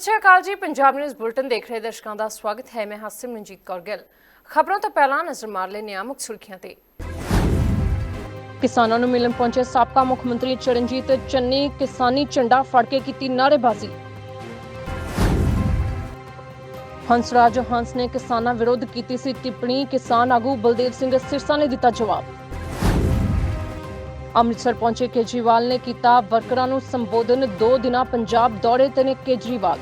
ਸਤਿ ਸ਼੍ਰੀ ਅਕਾਲ ਜੀ, Punjab news bulletin ਦੇਖ ਰਹੇ ਦਰਸ਼ਕਾਂ ਦਾ ਸਵਾਗਤ ਹੈ। ਮੈਂ ਹਾਸਿਮ ਮਨਜੀਤ ਕੌਰ ਗਿੱਲ। ਖਬਰਾਂ ਤੋਂ ਪਹਿਲਾਂ ਨਜ਼ਰ ਮਾਰ ਲੈਂਦੇ ਹਾਂ ਮੁੱਖ ਸੁਰਖੀਆਂ ਤੇ। ਕਿਸਾਨਾਂ ਨੂੰ ਮਿਲਣ ਪਹੁੰਚੇ ਸਾਬਕਾ ਮੁੱਖ ਮੰਤਰੀ ਚਰਨਜੀਤ ਚੰਨੀ, ਕਿਸਾਨੀ ਝੰਡਾ ਫੜ ਕੇ ਕੀਤੀ ਨਾਅਰੇਬਾਜ਼ੀ। ਹੰਸਰਾਜ ਹੰਸ ਨੇ ਕਿਸਾਨਾਂ ਵਿਰੁੱਧ ਕੀਤੀ ਸੀ ਟਿੱਪਣੀ। ਕਿਸਾਨ ਆਗੂ ਬਲਦੇਵ ਸਿੰਘ ਸਿਰਸਾ ਨੇ ਦਿੱਤਾ ਜਵਾਬ। ਅੰਮ੍ਰਿਤਸਰ ਪਹੁੰਚੇ ਕੇਜਰੀਵਾਲ ਨੇ ਕੀਤਾ ਵਰਕਰਾਂ ਨੂੰ ਸੰਬੋਧਨ। ਦੋ ਦਿਨਾਂ ਪੰਜਾਬ ਦੌਰੇ ਤੇ ਨੇ ਕੇਜਰੀਵਾਲ।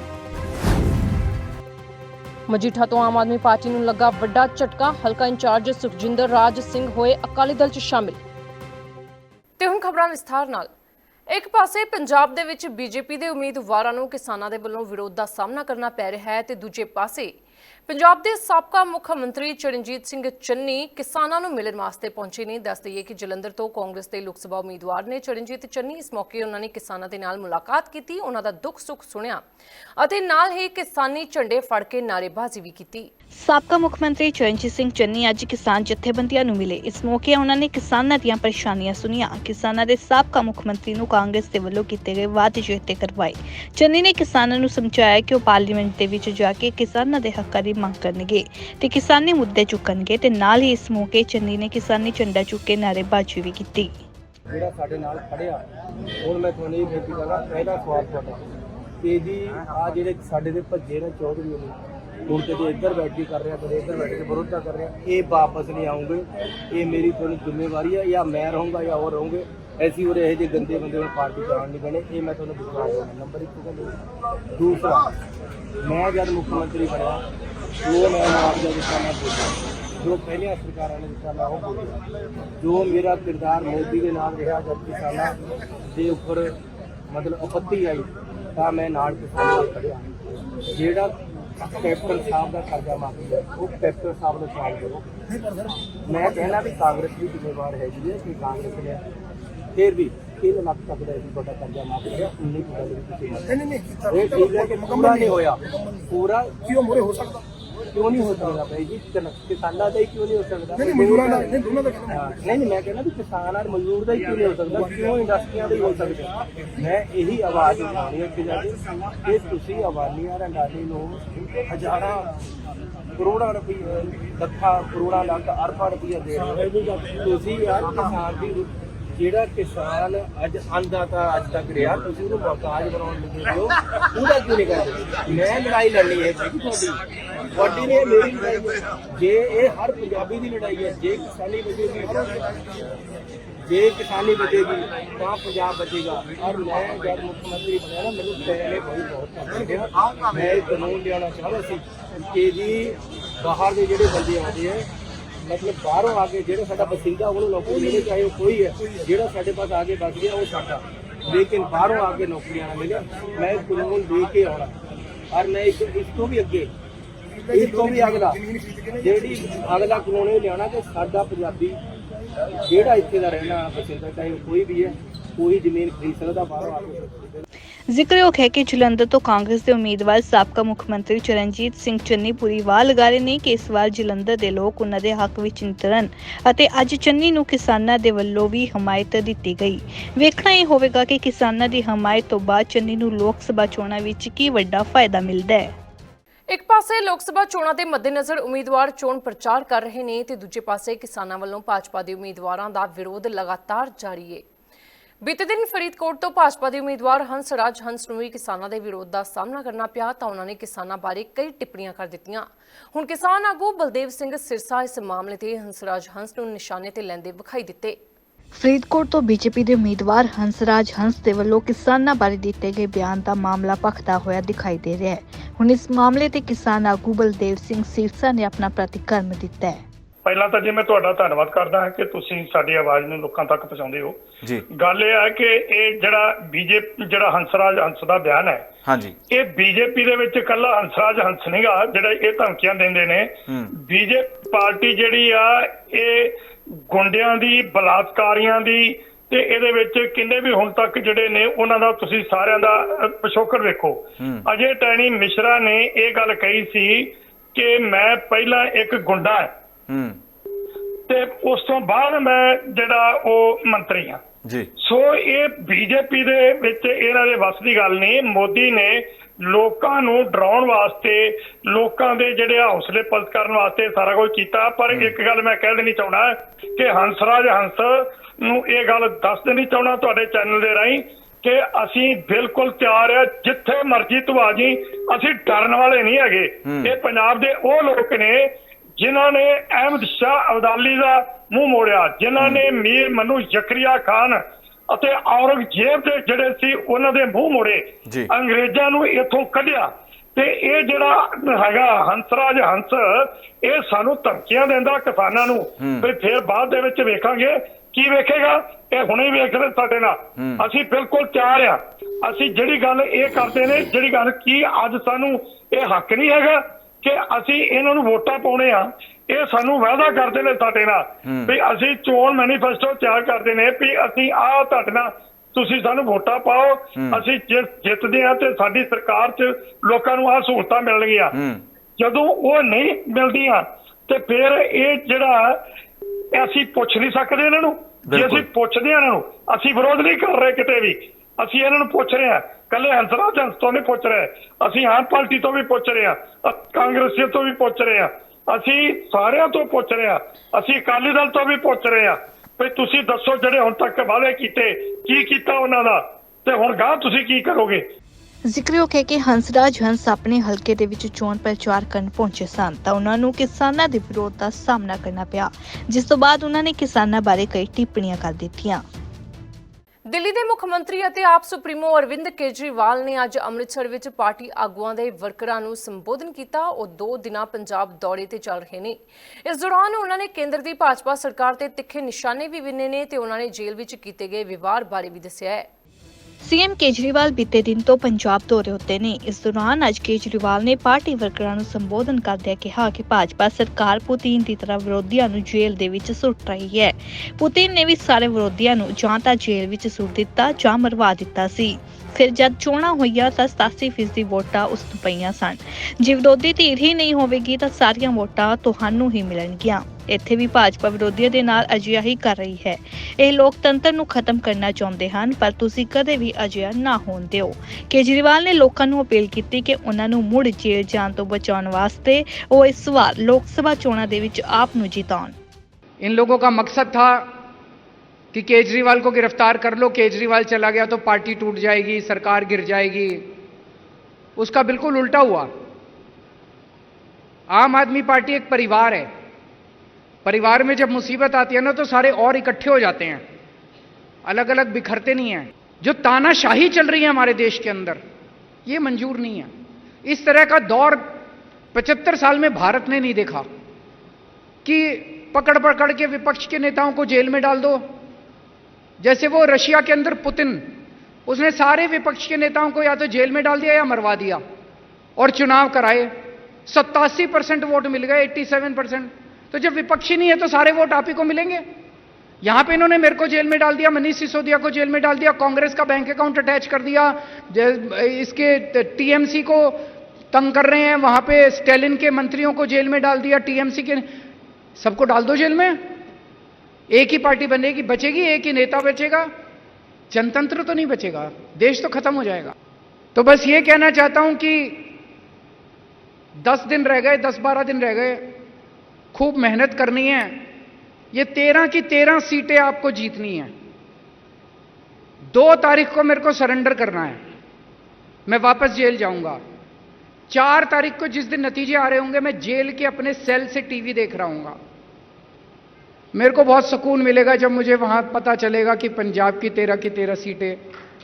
ਮਜੀਠਾ ਤੋਂ ਆਮ ਆਦਮੀ ਪਾਰਟੀ ਨੂੰ ਲੱਗਾ ਵੱਡਾ ਝਟਕਾ। ਹਲਕਾ ਇੰਚਾਰਜ ਸੁਖਜਿੰਦਰ ਰਾਜ ਸਿੰਘ ਹੋਏ ਅਕਾਲੀ ਦਲ 'ਚ ਸ਼ਾਮਿਲ। ਤੇ ਹੁਣ ਖਬਰਾਂ ਵਿਸਥਾਰ ਨਾਲ। ਇੱਕ ਪਾਸੇ ਪੰਜਾਬ ਦੇ ਵਿੱਚ ਬੀਜੇਪੀ ਦੇ ਉਮੀਦਵਾਰਾਂ ਨੂੰ ਕਿਸਾਨਾਂ ਦੇ ਵੱਲੋਂ ਵਿਰੋਧ ਦਾ ਸਾਹਮਣਾ ਕਰਨਾ ਪੈ ਰਿਹਾ ਹੈ ਤੇ ਦੂਜੇ ਪਾਸੇ ਪੰਜਾਬ ਦੇ ਸਾਬਕਾ ਮੁੱਖ ਮੰਤਰੀ ਚਰਨਜੀਤ ਸਿੰਘ ਚੰਨੀ ਕਿਸਾਨਾਂ ਨੂੰ ਮਿਲਣ ਵਾਸਤੇ ਪਹੁੰਚੇ ਨੇ। ਦੱਸ ਦਈਏ ਕਿ ਜਲੰਧਰ ਤੋਂ ਕਾਂਗਰਸ ਦੇ ਲੋਕ ਸਭਾ ਉਮੀਦਵਾਰ ਨੇ ਚਰਨਜੀਤ ਚੰਨੀ ਇਸ ਮੌਕੇ ਉਹਨਾਂ ਨੇ ਕਿਸਾਨਾਂ ਦੇ ਨਾਲ ਮੁਲਾਕਾਤ ਕੀਤੀ, ਉਹਨਾਂ ਦਾ ਦੁੱਖ ਸੁੱਖ ਸੁਣਿਆ ਅਤੇ ਨਾਲ ਹੀ ਕਿਸਾਨੀ ਝੰਡੇ ਫੜ ਕੇ ਨਾਅਰੇਬਾਜ਼ੀ ਵੀ ਕੀਤੀ। ਸਾਬਕਾ ਮੁੱਖ ਮੰਤਰੀ ਚਰਨਜੀਤ ਸਿੰਘ ਚੰਨੀ ਅੱਜ ਕਿਸਾਨ ਜਥੇਬੰਦੀਆਂ ਨੂੰ ਮਿਲੇ। ਇਸ ਮੌਕੇ ਉਹਨਾਂ ਨੇ ਕਿਸਾਨਾਂ ਦੀਆਂ ਪਰੇਸ਼ਾਨੀਆਂ ਸੁਣੀਆਂ। ਕਿਸਾਨਾਂ ਦੇ ਸਾਬਕਾ ਮੁੱਖ ਮੰਤਰੀ ਨੂੰ ਕਾਂਗਰਸ ਦੇ ਵੱਲੋਂ ਕੀਤੇ ਗਏ ਵਾਅਦੇ ਚੇਤੇ ਕਰਵਾਏ। ਚੰਨੀ ਨੇ ਕਿਸਾਨਾਂ ਨੂੰ ਸਮਝਾਇਆ ਕਿ ਉਹ ਪਾਰਲੀਮੈਂਟ ਦੇ ਵਿੱਚ ਜਾ ਕੇ ਕਿਸਾਨਾਂ ਦੇ ਹੱਕਾਂ ਦੀ ਮੰਗ ਕਰਨਗੇ ਤੇ ਕਿਸਾਨੀ ਮੁੱਦੇ ਚੁੱਕਣਗੇ ਤੇ ਨਾਲ ਹੀ ਇਸ ਮੌਕੇ ਚੰਨੀ ਨੇ ਕਿਸਾਨੀ ਝੰਡਾ ਚੁੱਕ ਕੇ ਨਾਅਰੇਬਾਜ਼ੀ ਵੀ ਕੀਤੀ। ਜਿਹੜਾ ਸਾਡੇ ਨਾਲ ਖੜਿਆ ਹੁਣ ਮੈਂ ਤੁਹਾਨੂੰ ਇਹ ਬੇਨਤੀ ਕਰਾਂਗਾ ਪਹਿਲਾ ਸਵਾਲ ਤੁਹਾਡਾ, ਕਿ ਜੀ ਆ ਜਿਹੜੇ ਸਾਡੇ ਦੇ ਭੱਜੇ ਨੇ ਚੌਧਰੀ ਨੇ ਹੁਣ ਤੇ ਜੇ ਇੱਧਰ ਬੈਠ ਕੇ ਕਰ ਰਿਹਾ ਤੇ ਇੱਧਰ ਬੈਠ ਕੇ ਵਿਰੋਧਤਾ ਕਰ ਰਿਹਾ, ਇਹ ਵਾਪਸ ਨਹੀਂ ਆਉਂਗੇ? ਇਹ ਮੇਰੀ ਤੁਹਾਨੂੰ ਜ਼ਿੰਮੇਵਾਰੀ ਹੈ ਜਾਂ ਮੈਂ ਰਹੂੰਗਾ ਜਾਂ ਉਹ ਰਹੂੰਗੇ? ਐਸੀ ਉਰੇ ਇਹ ਜਿਹੇ ਗੰਦੇ ਬੰਦੇ ਨੂੰ ਪਾਰਟੀ ਜਾਣ ਨਹੀਂ ਬਣੇ ਇਹ ਮੈਂ ਤੁਹਾਨੂੰ ਵਿਸ਼ਵਾਸ ਦਿਵਾਉਂਦਾ ਨੰਬਰ 1 ਗੱਲ ਦੂਸਰਾ, ਮੈਂ ਜਦ ਮੁੱਖ ਮੰਤਰੀ ਬਣਿਆ ਜੋ ਮੈਂ ਮੁਆਵਜ਼ਾ ਦਿੱਤਾ ਮੈਂ ਬੋਲਿਆ ਜੋ ਪਹਿਲੀਆਂ ਸਰਕਾਰਾਂ ਨੇ ਦਿੱਤਾ ਮੈਂ ਉਹ ਬੋਲਿਆ ਜੋ ਮੇਰਾ ਕਿਰਦਾਰ ਮੋਦੀ ਦੇ ਨਾਲ ਰਿਹਾ ਜਦ ਕਿਸਾਨਾਂ ਦੇ ਉੱਪਰ ਮਤਲਬ ਆਪੱਤੀ ਆਈ ਤਾਂ ਮੈਂ ਨਾਲ ਕਿਸਾਨਾਂ ਨਾਲ ਖੜਿਆ। ਜਿਹੜਾ ਕੈਪਟਨ ਸਾਹਿਬ ਦਾ ਕਰਜ਼ਾ ਮਾਫ ਹੈ ਉਹ ਕੈਪਟਨ ਸਾਹਿਬ ਨੂੰ ਸਵਾਲ ਕਰੋ ਮੈਂ ਕਹਿਣਾ ਵੀ ਕਾਂਗਰਸ ਵੀ ਜ਼ਿੰਮੇਵਾਰ ਹੈਗੀ ਹੈ ਕਿ ਕਾਂਗਰਸ ਨੇ ਫਿਰ ਵੀ 3 ਲੱਖ ਤੱਕ ਦਾ ਅਸੀਂ ਤੁਹਾਡਾ ਕਰਜ਼ਾ ਮਾਫ ਕਰਿਆ 19 ਕੁ ਗੱਲ ਵੀ ਤੁਸੀਂ ਮਾਫ਼ ਨਹੀਂ ਨਹੀਂ ਇਹ ਠੀਕ ਹੈ ਕਿ ਪੂਰਾ ਨਹੀਂ ਹੋਇਆ। ਪੂਰਾ ਕਿਉਂ ਮੋਰੇ ਹੋ ਸਕਦਾ? ਕਿਉਂ ਨਹੀਂ ਹੋ ਸਕਦਾ ਭਾਈ ਜੀ ਕਿਨ- ਕਿਸਾਨਾਂ ਦਾ ਹੀ ਕਿਉਂ ਨਹੀਂ ਹੋ ਸਕਦਾ ਨਹੀਂ ਮਜ਼ਦੂਰਾਂ ਦਾ ਨਹੀਂ ਦੋਨਾਂ ਦਾ ਕਹਿੰਦਾ ਹਾਂ, ਨਹੀਂ ਨਹੀਂ ਮੈਂ ਕਹਿੰਦਾ ਵੀ ਕਿਸਾਨ ਔਰ ਮਜ਼ਦੂਰ ਦਾ ਹੀ ਕਿਉਂ ਨਹੀਂ ਹੋ ਸਕਦਾ ਕਿਉਂ ਇੰਡਸਟਰੀਆਂ ਦਾ ਹੀ ਹੋ ਸਕਦਾ ਮੈਂ ਇਹੀ ਆਵਾਜ਼ ਉਠਾਉਣੀ ਹੈ ਕਿ ਜਾ ਤੁਸੀਂ ਅਵਾਨੀਆਂ ਰੰਡਾਲੀ ਨੂੰ ਹਜ਼ਾਰਾਂ ਕਰੋੜਾਂ ਰੁਪਏ ਲੱਖਾਂ ਕਰੋੜਾਂ ਲੱਖ ਅਰਬਾਂ ਰੁਪਏ ਦੇ ਰਹੇ ਹੋ ਤੁਸੀਂ ਯਾਰ ਕਿਸਾਨ ਦੀ ਜਿਹੜਾ ਕਿਸਾਨ ਅੱਜ ਅੰਨਦਾਤਾ ਅੱਜ ਤੱਕ ਰਿਹਾ, ਤੁਸੀਂ ਉਹਨੂੰ ਮੁਹਤਾਜ ਬਣਾਉਣ ਲੱਗੇ ਹੋ ਉਹਦਾ ਕਿਉਂ ਨਹੀਂ ਕਰਦੇ? ਮੈਂ ਲੜਾਈ ਲੜਨੀ ਹੈ, ਜੀ, ਤੁਹਾਡੀ। ਤੁਹਾਡੀ ਨੇ ਮੇਰੀ ਲੜਾਈ ਜੇ ਇਹ ਹਰ ਪੰਜਾਬੀ ਦੀ ਲੜਾਈ ਹੈ, ਜੇ ਕਿਸਾਨੀ ਬਚੇਗੀ ਜੇ ਕਿਸਾਨੀ ਬਚੇਗੀ ਤਾਂ ਪੰਜਾਬ ਬਚੇਗਾ ਔਰ ਮੈਂ ਜਦ ਮੁੱਖ ਮੰਤਰੀ ਬਣਿਆ ਨਾ, ਮੈਨੂੰ ਪਹਿਲੇ ਬਹੁਤ ਬਹੁਤ ਮੈਂ ਕਾਨੂੰਨ ਲਿਆਉਣਾ ਚਾਹੁੰਦਾ ਸੀ ਕਿ ਜੀ, ਬਾਹਰ ਦੇ ਜਿਹੜੇ ਬੰਦੇ ਆਉਂਦੇ ਆ ਮਤਲਬ ਬਾਹਰੋਂ ਆ ਕੇ ਜਿਹੜਾ ਸਾਡਾ ਬਸਿੰਦਾ ਉਹਨੂੰ ਨੌਕਰੀ ਮਿਲੇ ਚਾਹੇ ਉਹ ਕੋਈ ਹੈ ਜਿਹੜਾ ਸਾਡੇ ਪਾਸ ਆ ਕੇ ਬਸ ਗਿਆ ਉਹ ਸਾਡਾ ਲੇਕਿਨ ਬਾਹਰੋਂ ਆ ਕੇ ਨੌਕਰੀਆਂ ਨਾ ਮਿਲੇ ਮੈਂ ਕਾਨੂੰਨ ਦੇ ਕੇ ਆਉਣਾ। ਔਰ ਮੈਂ ਇਸ ਤੋਂ ਵੀ ਅੱਗੇ ਇਸ ਤੋਂ ਵੀ ਅਗਲਾ ਜਿਹੜੀ ਅਗਲਾ ਕਾਨੂੰਨ ਇਹ ਲਿਆਉਣਾ ਕਿ ਸਾਡਾ ਪੰਜਾਬੀ ਜਿਹੜਾ ਇੱਥੇ ਦਾ ਰਹਿਣਾ ਬਸਿੰਦਾ ਚਾਹੇ ਕੋਈ ਵੀ ਹੈ ਕੋਈ ਜ਼ਮੀਨ ਖਰੀਦ ਸਕਦਾ ਬਾਹਰੋਂ ਆ ਕੇ। ਜ਼ਿਕਰਯੋਗ ਹੈ ਕਿ ਜਲੰਧਰ ਤੋਂ ਕਾਂਗਰਸ ਦੇ ਉਮੀਦਵਾਰ ਸਾਬਕਾ ਮੁੱਖ ਮੰਤਰੀ ਚਰਨਜੀਤ ਸਿੰਘ ਚੰਨੀ ਪੂਰੀ ਵਾਹ ਲਗਾ ਰਹੇ ਨੇ ਕਿ ਇਸ ਵਾਰ ਜਲੰਧਰ ਦੇ ਲੋਕ ਉਹਨਾਂ ਦੇ ਹੱਕ ਵਿੱਚ ਨਿਤਰਨ ਅਤੇ ਅੱਜ ਚੰਨੀ ਨੂੰ ਕਿਸਾਨਾਂ ਦੇ ਵੱਲੋਂ ਵੀ ਹਮਾਇਤ ਦਿੱਤੀ ਗਈ। ਵੇਖਣਾ ਇਹ ਹੋਵੇਗਾ ਕਿ ਕਿਸਾਨਾਂ ਦੀ ਹਮਾਇਤ ਤੋਂ ਬਾਅਦ ਚੰਨੀ ਨੂੰ ਲੋਕ ਸਭਾ ਚੋਣਾਂ ਵਿੱਚ ਕੀ ਵੱਡਾ ਫਾਇਦਾ ਮਿਲਦਾ ਹੈ। ਇੱਕ ਪਾਸੇ ਲੋਕ ਸਭਾ ਚੋਣਾਂ ਦੇ ਮੱਦੇਨਜ਼ਰ ਉਮੀਦਵਾਰ ਚੋਣ ਪ੍ਰਚਾਰ ਕਰ ਰਹੇ ਨੇ ਤੇ ਦੂਜੇ ਪਾਸੇ ਕਿਸਾਨਾਂ ਵੱਲੋਂ ਭਾਜਪਾ ਦੇ ਉਮੀਦਵਾਰਾਂ ਦਾ ਵਿਰੋਧ ਲਗਾਤਾਰ ਜਾਰੀ ਹੈ ਬੀਤੇ ਦਿਨ ਫਰੀਦਕੋਟ ਤੋਂ ਭਾਜਪਾ ਦੇ ਉਮੀਦਵਾਰ ਹੰਸ ਰਾਜ ਹੰਸ ਨੂੰ ਵੀ ਕਿਸਾਨਾਂ ਦੇ ਵਿਰੋਧ ਦਾ ਸਾਹਮਣਾ ਕਰਨਾ ਪਿਆ ਤਾਂ ਉਹਨਾਂ ਨੇ ਕਿਸਾਨਾਂ ਬਾਰੇ ਕਈ ਟਿੱਪਣੀਆਂ ਕਰ ਦਿੱਤੀਆਂ। ਹੁਣ ਕਿਸਾਨ ਆਗੂ ਬਲਦੇਵ ਸਿੰਘ ਸਿਰਸਾ ਇਸ ਮਾਮਲੇ ਤੇ ਹੰਸ ਰਾਜ ਹੰਸ ਨੂੰ ਨਿਸ਼ਾਨੇ ਤੇ ਲੈਂਦੇ ਵਿਖਾਈ ਦਿੱਤੇ। ਫਰੀਦਕੋਟ ਤੋਂ ਬੀਜੇਪੀ ਦੇ ਉਮੀਦਵਾਰ ਹੰਸਰਾਜ ਹੰਸ ਦੇ ਵੱਲੋਂ ਕਿਸਾਨਾਂ ਬਾਰੇ ਦਿੱਤੇ ਗਏ ਬਿਆਨ ਦਾ ਮਾਮਲਾ ਭਖਦਾ ਹੋਇਆ ਦਿਖਾਈ ਦੇ ਰਿਹਾ ਹੈ। ਹੁਣ ਇਸ ਮਾਮਲੇ ਤੇ ਕਿਸਾਨ ਆਗੂ ਬਲਦੇਵ ਸਿੰਘ ਸਿਰਸਾ ਨੇ ਆਪਣਾ ਪ੍ਰਤੀਕਰਮ ਦਿੱਤਾ ਹੈ। ਪਹਿਲਾਂ ਤਾਂ ਜੀ ਮੈਂ ਤੁਹਾਡਾ ਧੰਨਵਾਦ ਕਰਦਾ ਹਾਂ ਕਿ ਤੁਸੀਂ ਸਾਡੀ ਆਵਾਜ਼ ਨੂੰ ਲੋਕਾਂ ਤੱਕ ਪਹੁੰਚਾਉਂਦੇ ਹੋ। ਜੀ। ਗੱਲ ਇਹ ਹੈ ਕਿ ਇਹ ਜਿਹੜਾ ਬੀਜੇਪੀ ਜਿਹੜਾ ਹੰਸਰਾਜ ਹੰਸ ਦਾ ਬਿਆਨ ਹੈ ਹਾਂਜੀ। ਇਹ ਬੀਜੇਪੀ ਦੇ ਵਿੱਚ ਇਕੱਲਾ ਹੰਸਰਾਜ ਹੰਸ ਨਹੀਂਗਾ ਜਿਹੜਾ ਇਹ ਧਮਕੀਆਂ ਦਿੰਦੇ ਨੇ। ਬੀਜੇਪੀ ਪਾਰਟੀ ਜਿਹੜੀ ਆ ਇਹ ਗੁੰਡਿਆਂ ਦੀ ਬਲਾਤਕਾਰੀਆਂ ਦੀ ਤੇ ਇਹਦੇ ਵਿੱਚ ਕਿੰਨੇ ਵੀ ਹੁਣ ਤੱਕ ਜਿਹੜੇ ਨੇ ਉਹਨਾਂ ਦਾ ਤੁਸੀਂ ਸਾਰਿਆਂ ਦਾ ਅ, ਪਿਛੋਕੜ ਵੇਖੋ। ਅਜੇ ਟੈਣੀ ਮਿਸ਼ਰਾ ਨੇ ਇਹ ਗੱਲ ਕਹੀ ਸੀ ਕਿ ਮੈਂ ਪਹਿਲਾਂ ਇੱਕ ਗੁੰਡਾ ਹਾਂ। ਹੂੰ ਤੇ ਉਸ ਤੋਂ ਬਾਅਦ ਮੈਂ ਜਿਹੜਾ ਉਹ ਮੰਤਰੀ ਹਾਂ। ਜੀ। ਸੋ ਇਹ ਬੀਜੇਪੀ ਦੇ ਵਿੱਚ ਇਹਨਾਂ ਦੇ ਵੱਸ ਦੀ ਗੱਲ ਨਹੀਂ ਮੋਦੀ ਨੇ ਲੋਕਾਂ ਨੂੰ ਡਰਾਉਣ ਵਾਸਤੇ ਲੋਕਾਂ ਦੇ ਜਿਹੜੇ ਹੌਸਲੇ ਪਲਟ ਕਰਨ ਵਾਸਤੇ ਸਾਰਾ ਕੁਝ ਕੀਤਾ। ਪਰ ਇੱਕ ਗੱਲ ਮੈਂ ਕਹਿ ਦੇਣੀ ਚਾਹੁੰਦਾ ਕਿ ਹੰਸਰਾਜ ਹੰਸ ਨੂੰ ਇਹ ਗੱਲ ਦੱਸ ਦੇਣੀ ਚਾਹੁੰਦਾ ਤੁਹਾਡੇ ਚੈਨਲ ਦੇ ਰਾਹੀਂ ਕਿ ਅਸੀਂ ਬਿਲਕੁਲ ਤਿਆਰ ਆ ਜਿੱਥੇ ਮਰਜ਼ੀ ਤੂੰ ਆ ਜੀ ਅਸੀਂ ਡਰਨ ਵਾਲੇ ਨਹੀਂ ਹੈਗੇ। ਇਹ ਪੰਜਾਬ ਦੇ ਉਹ ਲੋਕ ਨੇ ਜਿਨ੍ਹਾਂ ਨੇ ਅਹਿਮਦ ਸ਼ਾਹ ਅਬਦਾਲੀ ਦਾ ਮੂੰਹ ਮੋੜਿਆ ਜਿਨ੍ਹਾਂ ਨੇ ਮੀਰ ਮਨੂ ਜ਼ਕਰੀਆ ਖਾਨ ਅਤੇ ਔਰੰਗਜ਼ੇਬ ਦੇ ਜਿਹੜੇ ਸੀ ਉਹਨਾਂ ਦੇ ਮੂੰਹ ਮੋੜੇ। ਅੰਗਰੇਜ਼ਾਂ ਨੂੰ ਇੱਥੋਂ ਕੱਢਿਆ। ਤੇ ਇਹ ਜਿਹੜਾ ਹੈਗਾ ਹੰਸਰਾਜ ਹੰਸ ਇਹ ਸਾਨੂੰ ਧਮਕੀਆਂ ਦਿੰਦਾ ਕਿਸਾਨਾਂ ਨੂੰ। ਤੇ ਫਿਰ ਬਾਅਦ ਦੇ ਵਿੱਚ ਵੇਖਾਂਗੇ ਕੀ ਵੇਖੇਗਾ? ਇਹ ਹੁਣੇ ਵੇਖ ਰਹੇ ਸਾਡੇ ਨਾਲ। ਅਸੀਂ ਬਿਲਕੁਲ ਤਿਆਰ ਆ। ਅਸੀਂ ਜਿਹੜੀ ਗੱਲ ਇਹ ਕਰਦੇ ਨੇ ਜਿਹੜੀ ਗੱਲ ਕੀ ਅੱਜ ਸਾਨੂੰ ਇਹ ਹੱਕ ਨਹੀਂ ਹੈਗਾ ਕਿ ਅਸੀਂ ਇਹਨਾਂ ਨੂੰ ਵੋਟਾਂ ਪਾਉਣੇ ਆ ਇਹ ਸਾਨੂੰ ਵਾਅਦਾ ਕਰਦੇ ਨੇ ਸਾਡੇ ਨਾਲ ਵੀ ਅਸੀਂ ਚੋਣ ਮੈਨੀਫੈਸਟੋ ਤਿਆਰ ਕਰਦੇ ਨੇ ਵੀ ਅਸੀਂ ਆਹ ਤੁਹਾਡੇ ਨਾਲ ਤੁਸੀਂ ਸਾਨੂੰ ਵੋਟਾਂ ਪਾਓ ਅਸੀਂ ਜਿੱਤਦੇ ਆ ਤੇ ਸਾਡੀ ਸਰਕਾਰ 'ਚ ਲੋਕਾਂ ਨੂੰ ਆਹ ਸਹੂਲਤਾਂ ਮਿਲਣਗੀਆਂ। ਜਦੋਂ ਉਹ ਨਹੀਂ ਮਿਲਦੀਆਂ ਤੇ ਫਿਰ ਇਹ ਜਿਹੜਾ ਅਸੀਂ ਪੁੱਛ ਨਹੀਂ ਸਕਦੇ ਇਹਨਾਂ ਨੂੰ। ਜੇ। ਅਸੀਂ ਪੁੱਛਦੇ ਆ ਇਹਨਾਂ ਨੂੰ ਅਸੀਂ ਵਿਰੋਧ ਨਹੀਂ ਕਰ ਰਹੇ ਕਿਤੇ ਵੀ। ਅਸੀਂ ਇਹਨਾਂ ਨੂੰ ਪੁੱਛ ਰਹੇ ਆ ਕੱਲੇ ਹੰਸਰਾਜ ਹੰਸ ਤੋਂ ਨਹੀਂ ਪੁੱਛ ਰਹੇ। ਅਸੀਂ ਆਮ ਪਾਰਟੀ ਤੋਂ ਵੀ ਪੁੱਛ ਰਹੇ ਆ ਅ- ਤੋਂ ਵੀ ਪੁੱਛ ਰਹੇ ਆ ਅਸੀਂ ਸਾਰਿਆਂ ਤੋਂ ਪੁੱਛ ਰਹੇ ਆ ਅਸੀਂ ਅਕਾਲੀ ਦਲ ਤੋਂ ਵੀ ਪੁੱਛ ਰਹੇ ਆ ਵੀ ਤੁਸੀਂ ਦੱਸੋ ਜਿਹੜੇ ਹੁਣ ਤੱਕ ਵਾਅਦੇ ਕੀਤੇ, ਕੀ ਕੀਤਾ ਉਹਨਾਂ ਦਾ? ਤੇ ਹੁਣ ਗਾਂ ਤੁਸੀਂ ਕੀ ਕਰੋਗੇ? ਜ਼ਿਕਰਯੋਗ ਹੈ ਕਿ ਹੰਸਰਾਜ ਹੰਸ ਆਪਣੇ ਹਲਕੇ ਦੇ ਵਿੱਚ ਚੋਣ ਪ੍ਰਚਾਰ ਕਰਨ ਪਹੁੰਚੇ ਸਨ, ਤਾਂ ਉਹਨਾਂ ਨੂੰ ਕਿਸਾਨਾਂ ਦੇ ਵਿਰੋਧ ਦਾ ਸਾਹਮਣਾ ਕਰਨਾ ਪਿਆ, ਜਿਸ ਤੋਂ ਬਾਅਦ ਉਹਨਾਂ ਨੇ ਕਿਸਾਨਾਂ ਬਾਰੇ ਕਈ ਟਿੱਪਣੀਆਂ ਕਰ ਦਿੱਤੀਆਂ। ਦਿੱਲੀ ਦੇ ਮੁੱਖ ਮੰਤਰੀ ਅਤੇ ਆਪ ਸੁਪਰੀਮੋ ਅਰਵਿੰਦ ਕੇਜਰੀਵਾਲ ਨੇ ਅੱਜ ਅੰਮ੍ਰਿਤਸਰ ਵਿੱਚ ਪਾਰਟੀ ਆਗੂਆਂ ਦੇ ਵਰਕਰਾਂ ਨੂੰ ਸੰਬੋਧਨ ਕੀਤਾ। ਉਹ ਦੋ ਦਿਨਾਂ ਪੰਜਾਬ ਦੌਰੇ ਤੇ ਚੱਲ ਰਹੇ ਨੇ। ਇਸ ਦੌਰਾਨ ਉਹਨਾਂ ਨੇ ਕੇਂਦਰ ਦੀ ਭਾਜਪਾ ਸਰਕਾਰ ਤੇ ਤਿੱਖੇ ਨਿਸ਼ਾਨੇ ਵੀ ਵਿੰਨੇ ਨੇ ਤੇ ਉਹਨਾਂ ਨੇ ਜੇਲ੍ਹ ਵਿੱਚ ਕੀਤੇ ਗਏ ਵਿਵਹਾਰ ਬਾਰੇ ਵੀ ਦੱਸਿਆ ਹੈ। ਸੀਐਮ ਕੇਜਰੀਵਾਲ ਬੀਤੇ ਦਿਨ ਤੋਂ ਪੰਜਾਬ ਦੌਰੇ ਉੱਤੇ ਨੇ। ਇਸ ਦੌਰਾਨ ਅੱਜ ਕੇਜਰੀਵਾਲ ਨੇ ਪਾਰਟੀ ਵਰਕਰਾਂ ਨੂੰ ਸੰਬੋਧਨ ਕਰਦਿਆਂ ਕਿਹਾ ਕਿ ਭਾਜਪਾ ਸਰਕਾਰ ਪੁਤਿਨ ਦੀ ਤਰ੍ਹਾਂ ਵਿਰੋਧੀਆਂ ਨੂੰ ਜੇਲ੍ਹ ਦੇ ਵਿੱਚ ਸੁੱਟ ਰਹੀ ਹੈ। ਪੁਤਿਨ ਨੇ ਵੀ ਸਾਰੇ ਵਿਰੋਧੀਆਂ ਨੂੰ ਜਾਂ ਤਾਂ ਜੇਲ੍ਹ ਵਿੱਚ ਸੁੱਟ ਦਿੱਤਾ ਜਾਂ ਮਰਵਾ ਦਿੱਤਾ ਸੀ। ਫਿਰ ਜਦ ਚੋਣਾਂ ਹੋਈਆਂ ਤਾਂ 87% ਵੋਟਾਂ ਉਸ ਨੂੰ ਪਈਆਂ ਸਨ। ਜੇ ਵਿਰੋਧੀ ਧਿਰ ਹੀ ਨਹੀਂ ਹੋਵੇਗੀ ਤਾਂ ਸਾਰੀਆਂ ਵੋਟਾਂ ਤੁਹਾਨੂੰ ਹੀ ਮਿਲਣਗੀਆਂ। ਇੱਥੇ ਵੀ ਭਾਜਪਾ ਵਿਰੋਧੀਆਂ ਦੇ ਨਾਲ ਅਜਿਹਾ ਹੀ ਕਰ ਰਹੀ ਹੈ ਇਹ ਲੋਕਤੰਤਰ ਨੂੰ ਖਤਮ ਕਰਨਾ ਚਾਹੁੰਦੇ ਹਨ ਪਰ ਤੁਸੀਂ ਕਦੇ ਵੀ ਅਜਿਹਾ ਨਾ ਹੋਣ ਦਿਓ ਕੇਜਰੀਵਾਲ ਨੇ ਲੋਕਾਂ ਨੂੰ ਅਪੀਲ ਕੀਤੀ ਕਿ ਉਹਨਾਂ ਨੂੰ ਮੁੜ ਜੇਲ੍ਹ ਜਾਣ ਤੋਂ ਬਚਾਉਣ ਵਾਸਤੇ ਉਹ ਇਸ ਵਾਰ ਲੋਕ ਸਭਾ ਚੋਣਾਂ ਦੇ ਵਿੱਚ ਆਪ ਨੂੰ ਜਿਤਾਉਣ इन लोगों का मकसद था कि केजरीवाल को गिरफ्तार कर लो केजरीवाल चला गया तो पार्टी टूट जाएगी सरकार गिर जाएगी उसका बिल्कुल उल्टा हुआ आम आदमी पार्टी एक परिवार है परिवार में जब मुसीबत आती है ना तो सारे और इकट्ठे हो जाते हैं। अलग अलग बिखरते नहीं हैं। जो तानाशाही चल रही है हमारे देश के अंदर, ये मंजूर नहीं है। इस तरह का दौर पचहत्तर साल में भारत ने नहीं देखा कि पकड़ पकड़ के विपक्ष के नेताओं को जेल में डाल दो। जैसे वो रशिया के अंदर पुतिन, उसने सारे विपक्ष के नेताओं को या तो जेल में डाल दिया या मरवा दिया और चुनाव कराए। सत्तासी परसेंट वोट मिल गए 87 परसेंट। तो जब विपक्षी नहीं है तो सारे वोट आप ही को मिलेंगे। यहाँ पे इन्होंने मेरे को जेल में डाल दिया, मनीष सिसोदिया को जेल में डाल दिया, कांग्रेस का बैंक अकाउंट अटैच कर दिया इसके टीएमसी को तंग कर रहे हैं, वहाँ पे स्टेलिन के मंत्रियों को जेल में डाल दिया, टीएमसी के सबको डाल दो जेल में। एक ही पार्टी बनेगी, बचेगी, एक ही नेता बचेगा। जनतंत्र तो नहीं बचेगा, देश तो खत्म हो जाएगा। तो बस ये कहना चाहता हूँ कि दस दिन रह गए, दस बारह दिन रह गए खूब मेहनत करनी है। ये तेरह की तेरह सीटें आपको जीतनी है। दो तारीख को मेरे को सरेंडर करना है। मैं वापस जेल जाऊँगा। चार तारीख को जिस दिन नतीजे आ रहे होंगे, मैं जेल के अपने सेल से टीवी देख रहा हूँगा। मेरे को बहुत सुकून मिलेगा जब मुझे वहाँ पता चलेगा कि पंजाब की तेरह की तेरह सीटें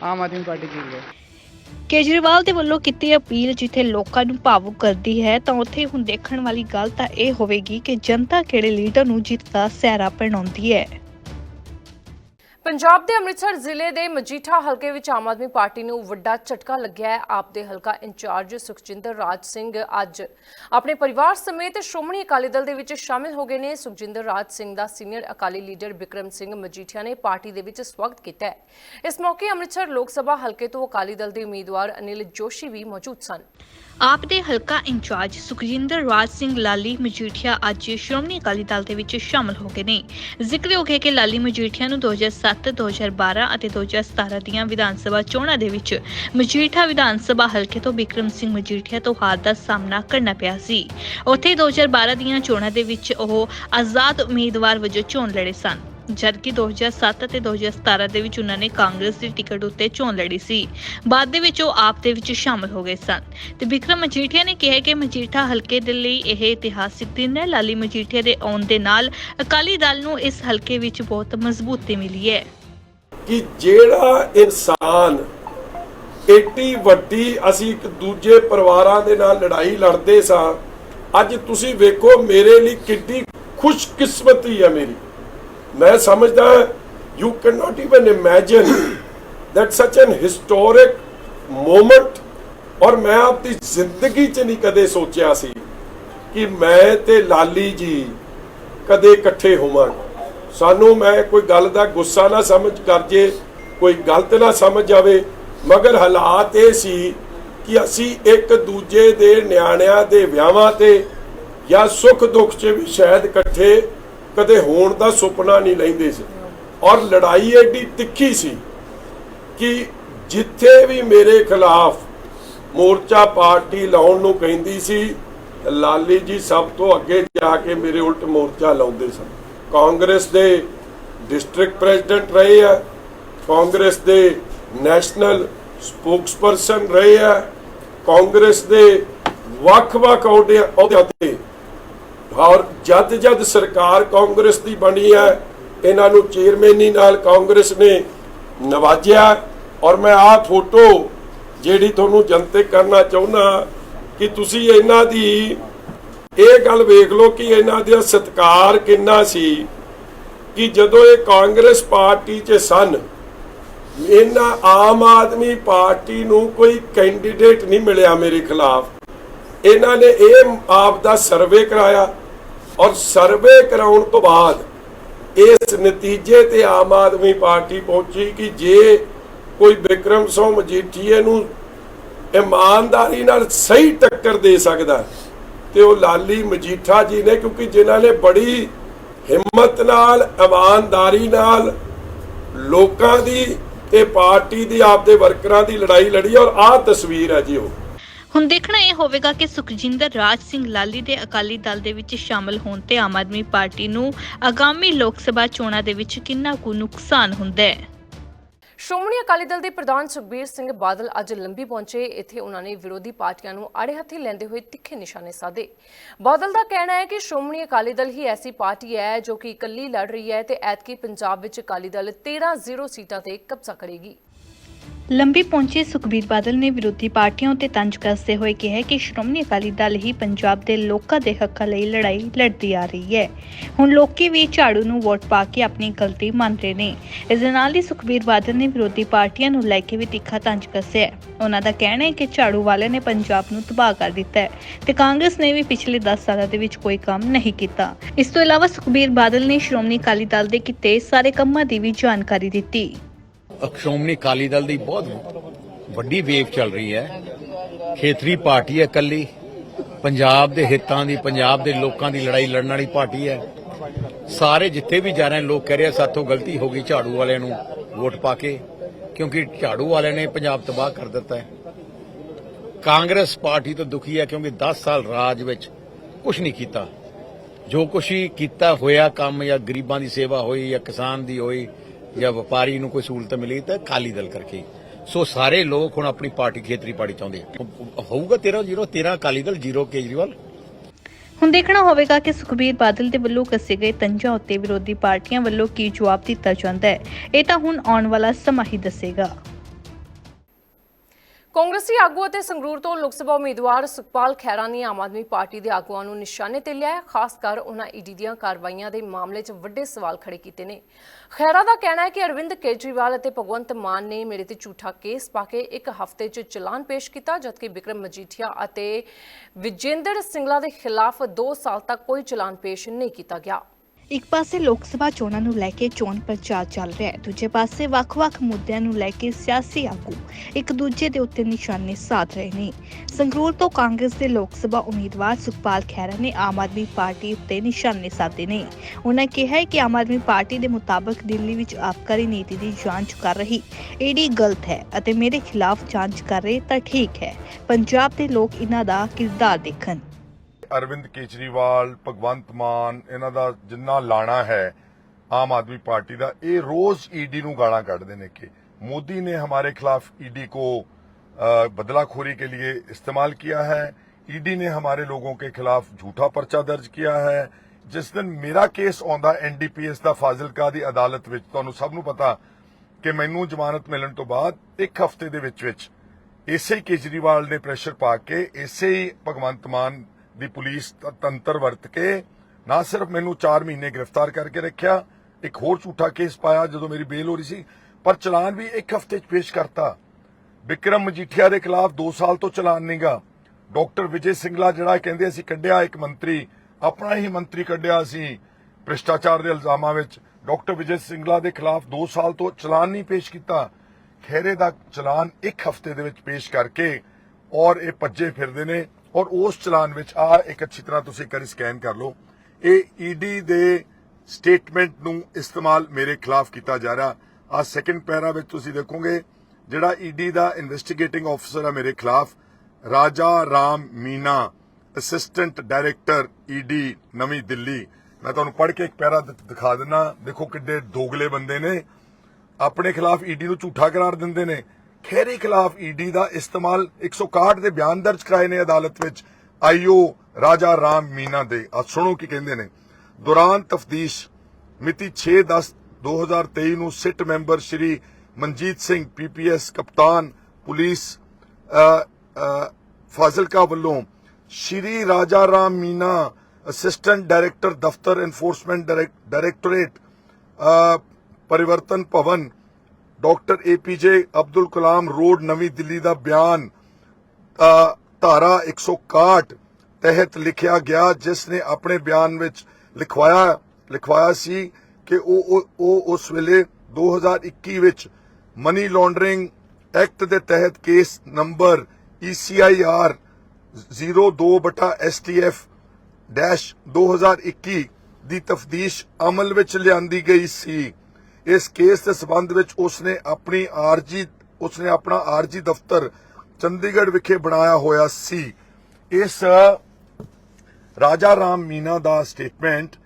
आम आदमी पार्टी जीत गई ਕੇਜਰੀਵਾਲ ਦੇ ਵੱਲੋਂ ਕੀਤੀ ਅਪੀਲ ਜਿੱਥੇ ਲੋਕਾਂ ਨੂੰ ਭਾਵੁਕ ਕਰਦੀ ਹੈ, ਤਾਂ ਉੱਥੇ ਹੁਣ ਦੇਖਣ ਵਾਲੀ ਗੱਲ ਤਾਂ ਇਹ ਹੋਵੇਗੀ ਕਿ ਜਨਤਾ ਕਿਹੜੇ ਲੀਡਰ ਨੂੰ ਜਿੱਤ ਦਾ ਸਹਿਰਾ ਪਹਿਨਾਉਂਦੀ ਹੈ। ਪੰਜਾਬ ਦੇ ਅੰਮ੍ਰਿਤਸਰ ਜ਼ਿਲ੍ਹੇ ਦੇ ਮਜੀਠਾ ਹਲਕੇ ਵਿੱਚ ਆਮ ਆਦਮੀ ਪਾਰਟੀ ਨੂੰ ਵੱਡਾ ਝਟਕਾ ਲੱਗਿਆ ਹੈ। ਆਪ ਦੇ ਹਲਕਾ ਇੰਚਾਰਜ ਸੁਖਜਿੰਦਰ ਰਾਜ ਸਿੰਘ ਅੱਜ ਆਪਣੇ ਪਰਿਵਾਰ ਸਮੇਤ ਸ਼੍ਰੋਮਣੀ ਅਕਾਲੀ ਦਲ ਦੇ ਵਿੱਚ ਸ਼ਾਮਿਲ ਹੋ ਗਏ ਨੇ। ਸੁਖਜਿੰਦਰ ਰਾਜ ਸਿੰਘ ਦਾ ਸੀਨੀਅਰ ਅਕਾਲੀ ਲੀਡਰ ਵਿਕਰਮ ਸਿੰਘ ਮਜੀਠੀਆ ਨੇ ਪਾਰਟੀ ਦੇ ਵਿੱਚ ਸਵਾਗਤ ਕੀਤਾ ਹੈ। ਇਸ ਮੌਕੇ ਅੰਮ੍ਰਿਤਸਰ ਲੋਕ ਸਭਾ ਹਲਕੇ ਤੋਂ ਅਕਾਲੀ ਦਲ ਦੇ ਉਮੀਦਵਾਰ ਅਨਿਲ ਜੋਸ਼ੀ ਵੀ ਮੌਜੂਦ ਸਨ। ਆਪ ਦੇ ਹਲਕਾ ਇੰਚਾਰਜ ਸੁਖਜਿੰਦਰ ਰਾਜ ਸਿੰਘ ਲਾਲੀ ਮਜੀਠੀਆ ਅੱਜ ਸ਼੍ਰੋਮਣੀ ਅਕਾਲੀ ਦਲ ਦੇ ਵਿੱਚ ਸ਼ਾਮਲ ਹੋ ਗਏ ਨੇ। ਜ਼ਿਕਰਯੋਗ ਹੈ ਕਿ ਲਾਲੀ ਮਜੀਠੀਆ ਨੂੰ 2007 2012 ਅਤੇ 2017 ਦੀਆਂ ਵਿਧਾਨ ਸਭਾ ਚੋਣਾਂ ਦੇ ਵਿੱਚ ਮਜੀਠਾ ਵਿਧਾਨ ਸਭਾ ਹਲਕੇ ਤੋਂ ਬਿਕਰਮ ਸਿੰਘ ਮਜੀਠੀਆ ਤੋਂ ਹਾਰ ਦਾ ਸਾਹਮਣਾ ਕਰਨਾ ਪਿਆ ਸੀ। ਉੱਥੇ 2012 ਦੀਆਂ ਚੋਣਾਂ ਦੇ ਵਿੱਚ ਉਹ ਆਜ਼ਾਦ ਉਮੀਦਵਾਰ ਵਜੋਂ ਚੋਣ ਲੜੇ ਸਨ। ਜਦਕਿ 2007 ਅਤੇ 2017 ਦੇ ਵਿੱਚ ਉਹਨਾਂ ਨੇ ਕਾਂਗਰਸ ਦੀ ਟਿਕਟ ਉੱਤੇ ਚੋਣ ਲੜੀ ਸੀ। ਬਾਅਦ ਦੇ ਵਿੱਚ ਉਹ ਆਪ ਦੇ ਵਿੱਚ ਸ਼ਾਮਲ ਹੋ ਗਏ ਸਨ। ਤੇ ਵਿਕਰਮ ਮਜੀਠੀਆ ਨੇ ਕਿਹਾ ਕਿ ਮਜੀਠਾ ਹਲਕੇ ਦੇ ਲਈ ਇਹ ਇਤਿਹਾਸਿਕ ਦਿਨ ਹੈ। ਲਾਲੀ ਮਜੀਠੀਆ ਦੇ ਆਉਣ ਦੇ ਨਾਲ ਅਕਾਲੀ ਦਲ ਨੂੰ ਇਸ ਹਲਕੇ ਵਿੱਚ ਬਹੁਤ ਮਜ਼ਬੂਤੀ ਮਿਲੀ ਹੈ। ਕਿ ਜਿਹੜਾ ਇਨਸਾਨ ਏਡੀ ਵੱਡੀ ਅਸੀਂ ਇੱਕ ਦੂਜੇ ਪਰਿਵਾਰਾਂ ਦੇ ਨਾਲ ਲੜਾਈ ਲੜਦੇ ਸਾਂ, ਅੱਜ ਤੁਸੀਂ ਵੇਖੋ ਮੇਰੇ ਲਈ ਕਿੰਨੀ ਖੁਸ਼ਕਿਸਮਤੀ ਹੈ ਮੇਰੀ। ਮੈਂ ਸਮਝਦਾ you can not even imagine that such an historic moment, ਔਰ ਮੈਂ ਆਪਣੀ ਜ਼ਿੰਦਗੀ 'ਚ ਨਹੀਂ ਕਦੇ ਸੋਚਿਆ ਸੀ ਕਿ ਮੈਂ ਤੇ ਲਾਲੀ ਜੀ ਕਦੇ ਇਕੱਠੇ ਹੋਵਾਂਗੇ। ਸਾਨੂੰ ਮੈਂ ਕੋਈ ਗੱਲ ਦਾ ਗੁੱਸਾ ਨਾ ਸਮਝ ਕਰ ਜੇ, ਕੋਈ ਗਲਤ ਨਾ ਸਮਝ ਜਾਵੇ ਮਗਰ ਹਾਲਾਤ ਇਹ ਸੀ ਕਿ ਅਸੀਂ ਇੱਕ ਦੂਜੇ ਦੇ ਨਿਆਣਿਆਂ ਦੇ ਵਿਆਹਾਂ ਤੇ ਜਾਂ ਸੁੱਖ ਦੁੱਖ 'ਚ ਵੀ ਸ਼ਾਇਦ ਇਕੱਠੇ ਕਦੇ ਹੋਣ ਦਾ ਸੁਪਨਾ ਨਹੀਂ ਲੈਂਦੇ ਸੀ। ਔਰ ਲੜਾਈ ਐਡੀ ਤਿੱਖੀ ਸੀ ਕਿ ਜਿੱਥੇ ਵੀ ਮੇਰੇ ਖਿਲਾਫ ਮੋਰਚਾ ਪਾਰਟੀ ਲਾਉਣ ਨੂੰ ਕਹਿੰਦੀ ਸੀ, ਲਾਲੀ ਜੀ ਸਭ ਤੋਂ ਅੱਗੇ ਜਾ ਕੇ ਮੇਰੇ ਉਲਟ ਮੋਰਚਾ ਲਾਉਂਦੇ ਸਨ। ਕਾਂਗਰਸ ਦੇ ਡਿਸਟ੍ਰਿਕਟ ਪ੍ਰੈਜ਼ੀਡੈਂਟ ਰਹੇ ਆ, ਕਾਂਗਰਸ ਦੇ ਨੈਸ਼ਨਲ ਸਪੋਕਸਪਰਸਨ ਰਹੇ ਆ, ਕਾਂਗਰਸ ਦੇ ਵੱਖ-ਵੱਖ ਅਹੁਦਿਆਂ ਅਹੁਦਿਆਂ ਤੇ ਔਰ ਜਦ ਜਦ ਸਰਕਾਰ ਕਾਂਗਰਸ ਦੀ ਬਣੀ ਹੈ, ਇਹਨਾਂ ਨੂੰ ਚੇਅਰਮੈਨੀ ਨਾਲ ਕਾਂਗਰਸ ਨੇ ਨਵਾਜਿਆ। ਔਰ ਮੈਂ ਆਹ ਫੋਟੋ ਜਿਹੜੀ ਤੁਹਾਨੂੰ ਜਨਤਕ ਕਰਨਾ ਚਾਹੁੰਦਾ ਕਿ ਤੁਸੀਂ ਇਹਨਾਂ ਦੀ ਇਹ ਗੱਲ ਵੇਖ ਲਓ ਕਿ ਇਹਨਾਂ ਦਾ ਸਤਕਾਰ ਕਿੰਨਾ ਸੀ ਕਿ ਜਦੋਂ ਇਹ ਕਾਂਗਰਸ ਪਾਰਟੀ 'ਚ ਸਨ, ਇਹਨਾਂ ਆਮ ਆਦਮੀ ਪਾਰਟੀ ਨੂੰ ਕੋਈ ਕੈਂਡੀਡੇਟ ਨਹੀਂ ਮਿਲਿਆ ਮੇਰੇ ਖਿਲਾਫ। ਇਹਨਾਂ ਨੇ ਇਹ ਆਪ ਦਾ ਸਰਵੇ ਕਰਾਇਆ। ਔਰ ਸਰਵੇ ਕਰਾਉਣ ਤੋਂ ਬਾਅਦ ਇਸ ਨਤੀਜੇ ਤੇ ਆਮ ਆਦਮੀ ਪਾਰਟੀ ਪਹੁੰਚੀ ਕਿ ਜੇ ਕੋਈ ਵਿਕਰਮ ਸਿੰਘ ਮਜੀਠੀਏ ਨੂੰ ਇਮਾਨਦਾਰੀ ਨਾਲ ਸਹੀ ਟੱਕਰ ਦੇ ਸਕਦਾ ਹੈ, ਤੇ ਉਹ ਲਾਲੀ ਮਜੀਠਾ ਜੀ ਨੇ ਕਿਉਂਕਿ ਜਿਨ੍ਹਾਂ ਨੇ ਬੜੀ ਹਿੰਮਤ ਨਾਲ ਇਮਾਨਦਾਰੀ ਨਾਲ ਲੋਕਾਂ ਦੀ ਤੇ ਪਾਰਟੀ ਦੀ ਆਪਦੇ ਵਰਕਰਾਂ ਦੀ ਲੜਾਈ ਲੜੀ ਔਰ ਆਹ ਤਸਵੀਰ ਹੈ ਜੀ ਉਹ। ਹੁਣ ਦੇਖਣਾ ਇਹ ਹੋਵੇਗਾ ਕਿ ਸੁਖਜਿੰਦਰ ਰਾਜ ਸਿੰਘ ਲਾਲੀ ਦੇ ਅਕਾਲੀ ਦਲ ਦੇ ਵਿੱਚ ਸ਼ਾਮਲ ਹੋਣ ਤੇ ਆਮ ਆਦਮੀ ਪਾਰਟੀ ਨੂੰ ਆਗਾਮੀ ਲੋਕ ਸਭਾ ਚੋਣਾਂ ਦੇ ਵਿੱਚ ਕਿੰਨਾ ਕੁ ਨੁਕਸਾਨ ਹੁੰਦਾ ਹੈ? ਸ਼੍ਰੋਮਣੀ ਅਕਾਲੀ ਦਲ ਦੇ ਪ੍ਰਧਾਨ ਸੁਖਬੀਰ ਸਿੰਘ ਬਾਦਲ ਅੱਜ ਲੰਬੀ ਪਹੁੰਚੇ। ਇੱਥੇ ਉਹਨਾਂ ਨੇ ਵਿਰੋਧੀ ਪਾਰਟੀਆਂ ਨੂੰ ਆੜੇ ਹੱਥੀ ਲੈਂਦੇ ਹੋਏ ਤਿੱਖੇ ਨਿਸ਼ਾਨੇ ਸਾਧੇ। ਬਾਦਲ ਦਾ ਕਹਿਣਾ ਹੈ ਕਿ ਸ਼੍ਰੋਮਣੀ ਅਕਾਲੀ ਦਲ ਹੀ ਐਸੀ ਪਾਰਟੀ ਹੈ ਜੋ ਕਿ ਇਕੱਲੀ ਲੜ ਰਹੀ ਹੈ ਤੇ ਐਤਕੀ ਪੰਜਾਬ ਵਿੱਚ ਅਕਾਲੀ ਦਲ 13-0 ਸੀਟਾਂ ਤੇ ਕਬਜ਼ਾ ਕਰੇਗੀ। ਲੰਬੀ ਪਹੁੰਚੇ ਸੁਖਬੀਰ ਬਾਦਲ ਨੇ ਵਿਰੋਧੀ ਪਾਰਟੀਆਂ ਉੱਤੇ ਤੰਜ ਕੱਸਦੇ ਹੋਏ ਕਿਹਾ ਕਿ ਸ਼੍ਰੋਮਣੀ ਅਕਾਲੀ ਦਲ ਹੀ ਪੰਜਾਬ ਦੇ ਲੋਕਾਂ ਦੇ ਹੱਕਾਂ ਲਈ ਲੜਾਈ ਲੜਦੀ ਆ ਰਹੀ ਹੈ। ਹੁਣ ਲੋਕੀ ਵੀ ਝਾੜੂ ਨੂੰ ਵੋਟ ਪਾ ਕੇ ਆਪਣੀ ਗਲਤੀ ਮੰਨ ਰਹੇ ਨੇ। ਇਸ ਦੇ ਨਾਲ ਹੀ ਸੁਖਬੀਰ ਬਾਦਲ ਨੇ ਵਿਰੋਧੀ ਪਾਰਟੀਆਂ ਨੂੰ ਲੈ ਕੇ ਵੀ ਤਿੱਖਾ ਤੰਜ ਕੱਸਿਆ ਉਹਨਾਂ ਦਾ ਕਹਿਣਾ ਹੈ ਕਿ ਝਾੜੂ ਵਾਲਿਆਂ ਨੇ ਪੰਜਾਬ ਨੂੰ ਤਬਾਹ ਕਰ ਦਿੱਤਾ ਹੈ ਤੇ ਕਾਂਗਰਸ ਨੇ ਵੀ ਪਿਛਲੇ 10 ਸਾਲਾਂ ਦੇ ਵਿੱਚ ਕੋਈ ਕੰਮ ਨਹੀਂ ਕੀਤਾ। ਇਸ ਤੋਂ ਇਲਾਵਾ ਸੁਖਬੀਰ ਬਾਦਲ ਨੇ ਸ਼੍ਰੋਮਣੀ ਅਕਾਲੀ ਦਲ ਦੇ ਕੀਤੇ ਸਾਰੇ ਕੰਮਾਂ ਦੀ ਵੀ ਜਾਣਕਾਰੀ ਦਿੱਤੀ। ਸ਼੍ਰੋਮਣੀ ਅਕਾਲੀ ਦਲ ਦੀ ਬਹੁਤ ਵੱਡੀ ਵੇਵ ਚੱਲ ਰਹੀ ਹੈ। ਖੇਤਰੀ ਪਾਰਟੀ ਹੈ ਇਕੱਲੀ। ਪੰਜਾਬ ਦੇ ਹਿੱਤਾਂ ਦੀ ਪੰਜਾਬ ਦੇ ਲੋਕਾਂ ਦੀ ਲੜਾਈ ਲੜਨ ਵਾਲੀ ਪਾਰਟੀ ਹੈ। ਸਾਰੇ ਜਿੱਥੇ ਵੀ ਜਾ ਰਹੇ ਲੋਕ ਕਹਿ ਰਹੇ ਆ, ਸਾਥੋਂ ਗਲਤੀ ਹੋ ਗਈ ਝਾੜੂ ਵਾਲਿਆਂ ਨੂੰ ਵੋਟ ਪਾ ਕੇ ਕਿਉਂਕਿ ਝਾੜੂ ਵਾਲਿਆਂ ਨੇ ਪੰਜਾਬ ਤਬਾਹ ਕਰ ਦਿੱਤਾ ਹੈ। ਕਾਂਗਰਸ ਪਾਰਟੀ ਤੋਂ ਦੁਖੀ ਹੈ ਕਿਉਂਕਿ 10 ਸਾਲ ਰਾਜ ਵਿੱਚ ਕੁਝ ਨਹੀਂ ਕੀਤਾ। ਜੋ ਕੁਛ ਹੀ ਕੀਤਾ ਹੋਇਆ ਕੰਮ ਜਾਂ ਗਰੀਬਾਂ ਦੀ ਸੇਵਾ ਹੋਈ ਜਾਂ ਕਿਸਾਨ ਦੀ ਹੋਈ ਜਾਂ ਵਪਾਰੀ ਨੂੰ ਕੋਈ ਸਹੂਲਤ ਮਿਲੀ ਤਾਂ ਅਕਾਲੀ ਦਲ ਕਰਕੇ। ਸੋ ਸਾਰੇ ਲੋਕ ਹੁਣ ਆਪਣੀ ਪਾਰਟੀ, ਖੇਤਰੀ ਪਾਰਟੀ ਚਾਹੁੰਦੇ ਆ। ਹੋਊਗਾ 13 0 13 ਅਕਾਲੀ ਦਲ 0 ਕੇਜਰੀਵਾਲ? ਹੁਣ ਦੇਖਣਾ ਹੋਵੇਗਾ ਕਿ ਸੁਖਬੀਰ ਬਾਦਲ ਦੇ ਵੱਲੋਂ ਕੱਸੇ ਗਏ ਤੰਜਾਂ ਉੱਤੇ ਵਿਰੋਧੀ ਪਾਰਟੀਆਂ ਵੱਲੋਂ ਕੀ ਜਵਾਬ ਦਿੱਤਾ ਜਾਂਦਾ ਹੈ। ਇਹ ਤਾਂ ਹੁਣ ਆਉਣ ਵਾਲਾ ਸਮਾਂ ਹੀ ਦੱਸੇਗਾ। ਕਾਂਗਰਸੀ ਆਗੂ ਅਤੇ ਸੰਗਰੂਰ ਤੋਂ ਲੋਕ ਸਭਾ ਉਮੀਦਵਾਰ ਸੁਖਪਾਲ ਖਹਿਰਾ ਨੇ ਆਮ ਆਦਮੀ ਪਾਰਟੀ ਦੇ ਆਗੂਆਂ ਨੂੰ ਨਿਸ਼ਾਨੇ ਤੇ ਲਿਆ ਖਾਸ ਕਰ ਉਹਨਾਂ ਈਡੀ ਦੀਆਂ ਕਾਰਵਾਈਆਂ ਦੇ ਮਾਮਲੇ 'ਚ ਵੱਡੇ ਸਵਾਲ ਖੜੇ ਕੀਤੇ ਨੇ। ਖਹਿਰਾ ਦਾ ਕਹਿਣਾ ਹੈ ਕਿ ਅਰਵਿੰਦ ਕੇਜਰੀਵਾਲ ਅਤੇ ਭਗਵੰਤ ਮਾਨ ਨੇ ਮੇਰੇ ਤੇ ਝੂਠਾ ਕੇਸ ਪਾ ਕੇ ਇੱਕ ਹਫ਼ਤੇ 'ਚ ਚਲਾਨ ਪੇਸ਼ ਕੀਤਾ, ਜਦਕਿ ਵਿਕਰਮ ਮਜੀਠੀਆ ਅਤੇ ਵਿਜੇਂਦਰ ਸਿੰਗਲਾ ਦੇ ਖਿਲਾਫ 2 ਸਾਲ ਤੱਕ ਕੋਈ ਚਲਾਨ ਪੇਸ਼ ਨਹੀਂ ਕੀਤਾ ਗਿਆ। ਇੱਕ ਪਾਸੇ ਲੋਕ ਸਭਾ ਚੋਣਾਂ ਨੂੰ ਲੈ ਕੇ ਚੋਣ ਪ੍ਰਚਾਰ ਚੱਲ ਰਿਹਾ ਹੈ, ਦੂਜੇ ਪਾਸੇ ਵੱਖ-ਵੱਖ ਮੁੱਦਿਆਂ ਨੂੰ ਲੈ ਕੇ ਸਿਆਸੀ ਆਗੂ ਇੱਕ ਦੂਜੇ ਦੇ ਉੱਤੇ ਨਿਸ਼ਾਨੇ ਸਾਧ ਰਹੇ ਨੇ। ਸੰਗਰੂਰ ਤੋਂ ਕਾਂਗਰਸ ਦੇ ਲੋਕ ਸਭਾ ਉਮੀਦਵਾਰ ਸੁਖਪਾਲ ਖਹਿਰਾ ਨੇ ਆਮ ਆਦਮੀ ਪਾਰਟੀ ਉੱਤੇ ਨਿਸ਼ਾਨੇ ਸਾਧੇ ਨੇ। ਉਹਨਾਂ ਕਿਹਾ ਹੈ ਕਿ ਆਮ ਆਦਮੀ ਪਾਰਟੀ ਦੇ ਮੁਤਾਬਕ ਦਿੱਲੀ ਵਿੱਚ ਆਬਕਾਰੀ ਨੀਤੀ ਦੀ ਜਾਂਚ ਕਰ ਰਹੀ ਈਡੀ ਗਲਤ ਹੈ ਅਤੇ ਮੇਰੇ ਖਿਲਾਫ ਜਾਂਚ ਕਰ ਰਹੇ ਤਾਂ ਠੀਕ ਹੈ। ਪੰਜਾਬ ਦੇ ਲੋਕ ਇਹਨਾਂ ਦਾ ਕਿਰਦਾਰ ਦੇਖਣ। ਅਰਵਿੰਦ ਕੇਜਰੀਵਾਲ, ਭਗਵੰਤ ਮਾਨ, ਇਹਨਾਂ ਦਾ ਜਿੰਨਾ ਲਾਣਾ ਹੈ ਆਮ ਆਦਮੀ ਪਾਰਟੀ ਦਾ, ਇਹ ਰੋਜ਼ ਈਡੀ ਨੂੰ ਗਾਲਾਂ ਕੱਢਦੇ ਨੇ ਕਿ मोदी ने हमारे खिलाफ ईडी को बदलाखोरी के लिए इस्तेमाल किया है ईडी ने हमारे लोगों के खिलाफ झूठा पर्चा दर्ज किया है जिस दिन मेरा केस ਆਉਂਦਾ ਐਨਡੀਪੀਐਸ ਦਾ ਫਾਜ਼ਿਲਕਾ ਦੀ ਅਦਾਲਤ ਵਿੱਚ, ਤੁਹਾਨੂੰ ਸਭ ਨੂੰ ਪਤਾ ਕਿ ਮੈਨੂੰ ਜ਼ਮਾਨਤ ਮਿਲਣ ਤੋਂ ਬਾਅਦ ਇੱਕ ਹਫ਼ਤੇ ਦੇ ਵਿੱਚ ਵਿੱਚ ਇਸੇ ਕੇਜਰੀਵਾਲ ਨੇ ਪ੍ਰੈਸ਼ਰ ਪਾ ਕੇ ਇਸੇ ਭਗਵੰਤ ਮਾਨ ਦੀ ਪੁਲਿਸ ਤੰਤਰ ਵਰਤ ਕੇ ਨਾ ਸਿਰਫ ਮੈਨੂੰ 4 ਮਹੀਨੇ ਗ੍ਰਿਫਤਾਰ ਕਰਕੇ ਰੱਖਿਆ, ਇੱਕ ਹੋਰ ਝੂਠਾ ਕੇਸ ਪਾਇਆ ਜਦੋਂ ਮੇਰੀ ਬੇਲ ਹੋ ਰਹੀ ਸੀ, ਪਰ ਚਲਾਨ ਵੀ ਇੱਕ ਹਫ਼ਤੇ 'ਚ ਪੇਸ਼ ਕਰਤਾ। ਵਿਕਰਮ ਮਜੀਠੀਆ ਦੇ ਖਿਲਾਫ 2 ਸਾਲ ਤੋਂ ਚਲਾਨ ਨਹੀਂਗਾ ਡਾਕਟਰ ਵਿਜੇ ਸਿੰਗਲਾ ਜਿਹੜਾ ਕਹਿੰਦੇ ਅਸੀਂ ਕੱਢਿਆ, ਇੱਕ ਮੰਤਰੀ, ਆਪਣਾ ਹੀ ਮੰਤਰੀ ਕੱਢਿਆ ਸੀ। ਭ੍ਰਿਸ਼ਟਾਚਾਰ ਦੇ ਇਲਜ਼ਾਮਾਂ ਵਿੱਚ ਡਾਕਟਰ ਵਿਜੇ ਸਿੰਗਲਾ ਦੇ ਖਿਲਾਫ 2 ਸਾਲ ਤੋਂ ਚਲਾਨ ਨਹੀਂ ਪੇਸ਼ ਕੀਤਾ। ਖੈਰੇ ਦਾ ਚਲਾਨ ਇੱਕ ਹਫ਼ਤੇ ਦੇ ਵਿੱਚ ਪੇਸ਼ ਕਰਕੇ ਔਰ ਇਹ ਭੱਜੇ ਫਿਰਦੇ ਨੇ। ਔਰ ਉਸ ਚਲਾਨ ਵਿੱਚ ਆ ਇੱਕ ਅੱਛੀ ਤਰ੍ਹਾਂ ਤੁਸੀਂ ਕਰੀ ਸਕੈਨ ਕਰ ਲਓ। ਇਹ ਈਡੀ ਦੇ ਸਟੇਟਮੈਂਟ ਨੂੰ ਇਸਤੇਮਾਲ ਮੇਰੇ ਖਿਲਾਫ ਕੀਤਾ ਜਾ ਰਿਹਾ। ਆ ਸੈਕੰਡ ਪੈਰਾ ਵਿੱਚ ਤੁਸੀਂ ਦੇਖੋਗੇ, ਜਿਹੜਾ ਈਡੀ ਦਾ ਇਨਵੈਸਟੀਗੇਟਿੰਗ ਆਫੀਸਰ ਆ ਮੇਰੇ ਖਿਲਾਫ, Raja Ram Meena assistant director ED ਨਵੀਂ ਦਿੱਲੀ। ਮੈਂ ਤੁਹਾਨੂੰ ਪੜ੍ਹ ਕੇ ਇੱਕ ਪੈਰਾ ਦਿਖਾ ਦਿੰਨਾ ਦੇਖੋ ਕਿੱਡੇ ਦੋਗਲੇ ਬੰਦੇ ਨੇ। ਆਪਣੇ ਖਿਲਾਫ ਈਡੀ ਨੂੰ ਝੂਠਾ ਕਰਾਰ ਦਿੰਦੇ ਨੇ। ਖੈਰੇ ਖਿਲਾਫ ਈਡੀ ਦਾ ਇਸਤੇਮਾਲ 161 ਦੇ ਬਿਆਨ ਦਰਜ ਕਰਾਏ ਨੇ ਅਦਾਲਤ ਵਿੱਚ ਆਈਓ ਰਾਜਾ ਰਾਮ ਮੀਨਾ ਦੇ। ਆ ਸੁਣੋ ਕੀ ਕਹਿੰਦੇ ਨੇ। ਦੌਰਾਨ ਤਫਤੀਸ਼ ਮਿਤੀ 6/10/2023 ਨੂੰ SIT member Shri Manjit Singh PPS ਕਪਤਾਨ, ਪੁਲਿਸ ਫਾਜ਼ਿਲਕਾ ਵੱਲੋਂ ਸ਼੍ਰੀ ਰਾਜਾ ਰਾਮ ਮੀਨਾ ਅਸਿਸਟੈਂਟ ਡਾਇਰੈਕਟਰ ਦਫ਼ਤਰ enforcement directorate Parivartan Bhavan doctor APJ Abdul Kalam road ਨਵੀਂ ਦਿੱਲੀ ਦਾ ਬਿਆਨ ਅ, ਧਾਰਾ 161 ਤਹਿਤ ਲਿਖਿਆ ਗਿਆ ਜਿਸ ਨੇ ਆਪਣੇ ਬਿਆਨ ਵਿੱਚ ਲਿਖਵਾਇਆ ਲਿਖਵਾਇਆ ਸੀ ਕਿ ਉਹ ਉਹ- ਉਸ ਵੇਲੇ 2021 ਵਿੱਚ ਮਨੀ ਲਾਂਡਰਿੰਗ ਐਕਟ ਦੇ ਤਹਿਤ case number E ECIR 02/STF dash 2021 ਦੀ ਤਫਤੀਸ਼ ਅਮਲ ਵਿੱਚ ਲਿਆਂਦੀ ਗਈ ਸੀ। ਇਸ ਕੇਸ ਦੇ ਸਬੰਧ ਵਿੱਚ ਉਸਨੇ ਆਪਣੀ ਆਰਜੀ, ਉਸਨੇ ਆਪਣਾ ਆਰਜੀ ਦਫ਼ਤਰ ਚੰਡੀਗੜ੍ਹ ਵਿਖੇ ਬਣਾਇਆ ਹੋਇਆ ਸੀ। ਇਸ ਰਾਜਾ ਰਾਮ ਮੀਨਾ ਦਾ ਸਟੇਟਮੈਂਟ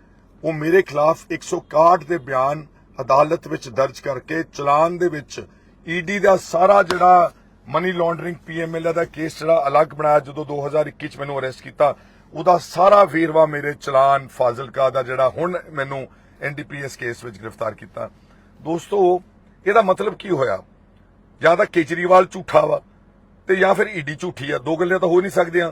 ਉਹ ਮੇਰੇ ਖਿਲਾਫ 161 ਦੇ ਬਿਆਨ ਅਦਾਲਤ ਵਿੱਚ ਦਰਜ ਕਰਕੇ ਚਲਾਨ ਦੇ ਵਿੱਚ ਈਡੀ ਦਾ ਸਾਰਾ ਜਿਹੜਾ ਮਨੀ ਲਾਂਡਰਿੰਗ ਪੀਐਮਐਲ ਦਾ ਕੇਸ ਜਿਹੜਾ ਅਲੱਗ ਬਣਾਇਆ ਜਦੋਂ 2021 ਚ ਮੈਨੂੰ ਅਰੈਸਟ ਕੀਤਾ, ਉਹਦਾ ਸਾਰਾ ਵੇਰਵਾ ਮੇਰੇ ਚਲਾਨ ਫਾਜ਼ਿਲਕਾ ਦਾ ਜਿਹੜਾ ਹੁਣ ਮੈਨੂੰ ਐਨਡੀਪੀਐਸ ਕੇਸ ਵਿੱਚ ਗ੍ਰਿਫਤਾਰ ਕੀਤਾ। ਦੋਸਤੋ, ਇਹਦਾ ਮਤਲਬ ਕੀ ਹੋਇਆ? ਜਾਂ ਤਾਂ ਕੇਜਰੀਵਾਲ ਝੂਠਾ ਵਾ, ਤੇ ਜਾਂ ਫਿਰ ਈਡੀ ਝੂਠੀ ਆ। ਦੋ ਗੱਲਾਂ ਤਾਂ ਹੋ ਨਹੀਂ ਸਕਦੀਆਂ।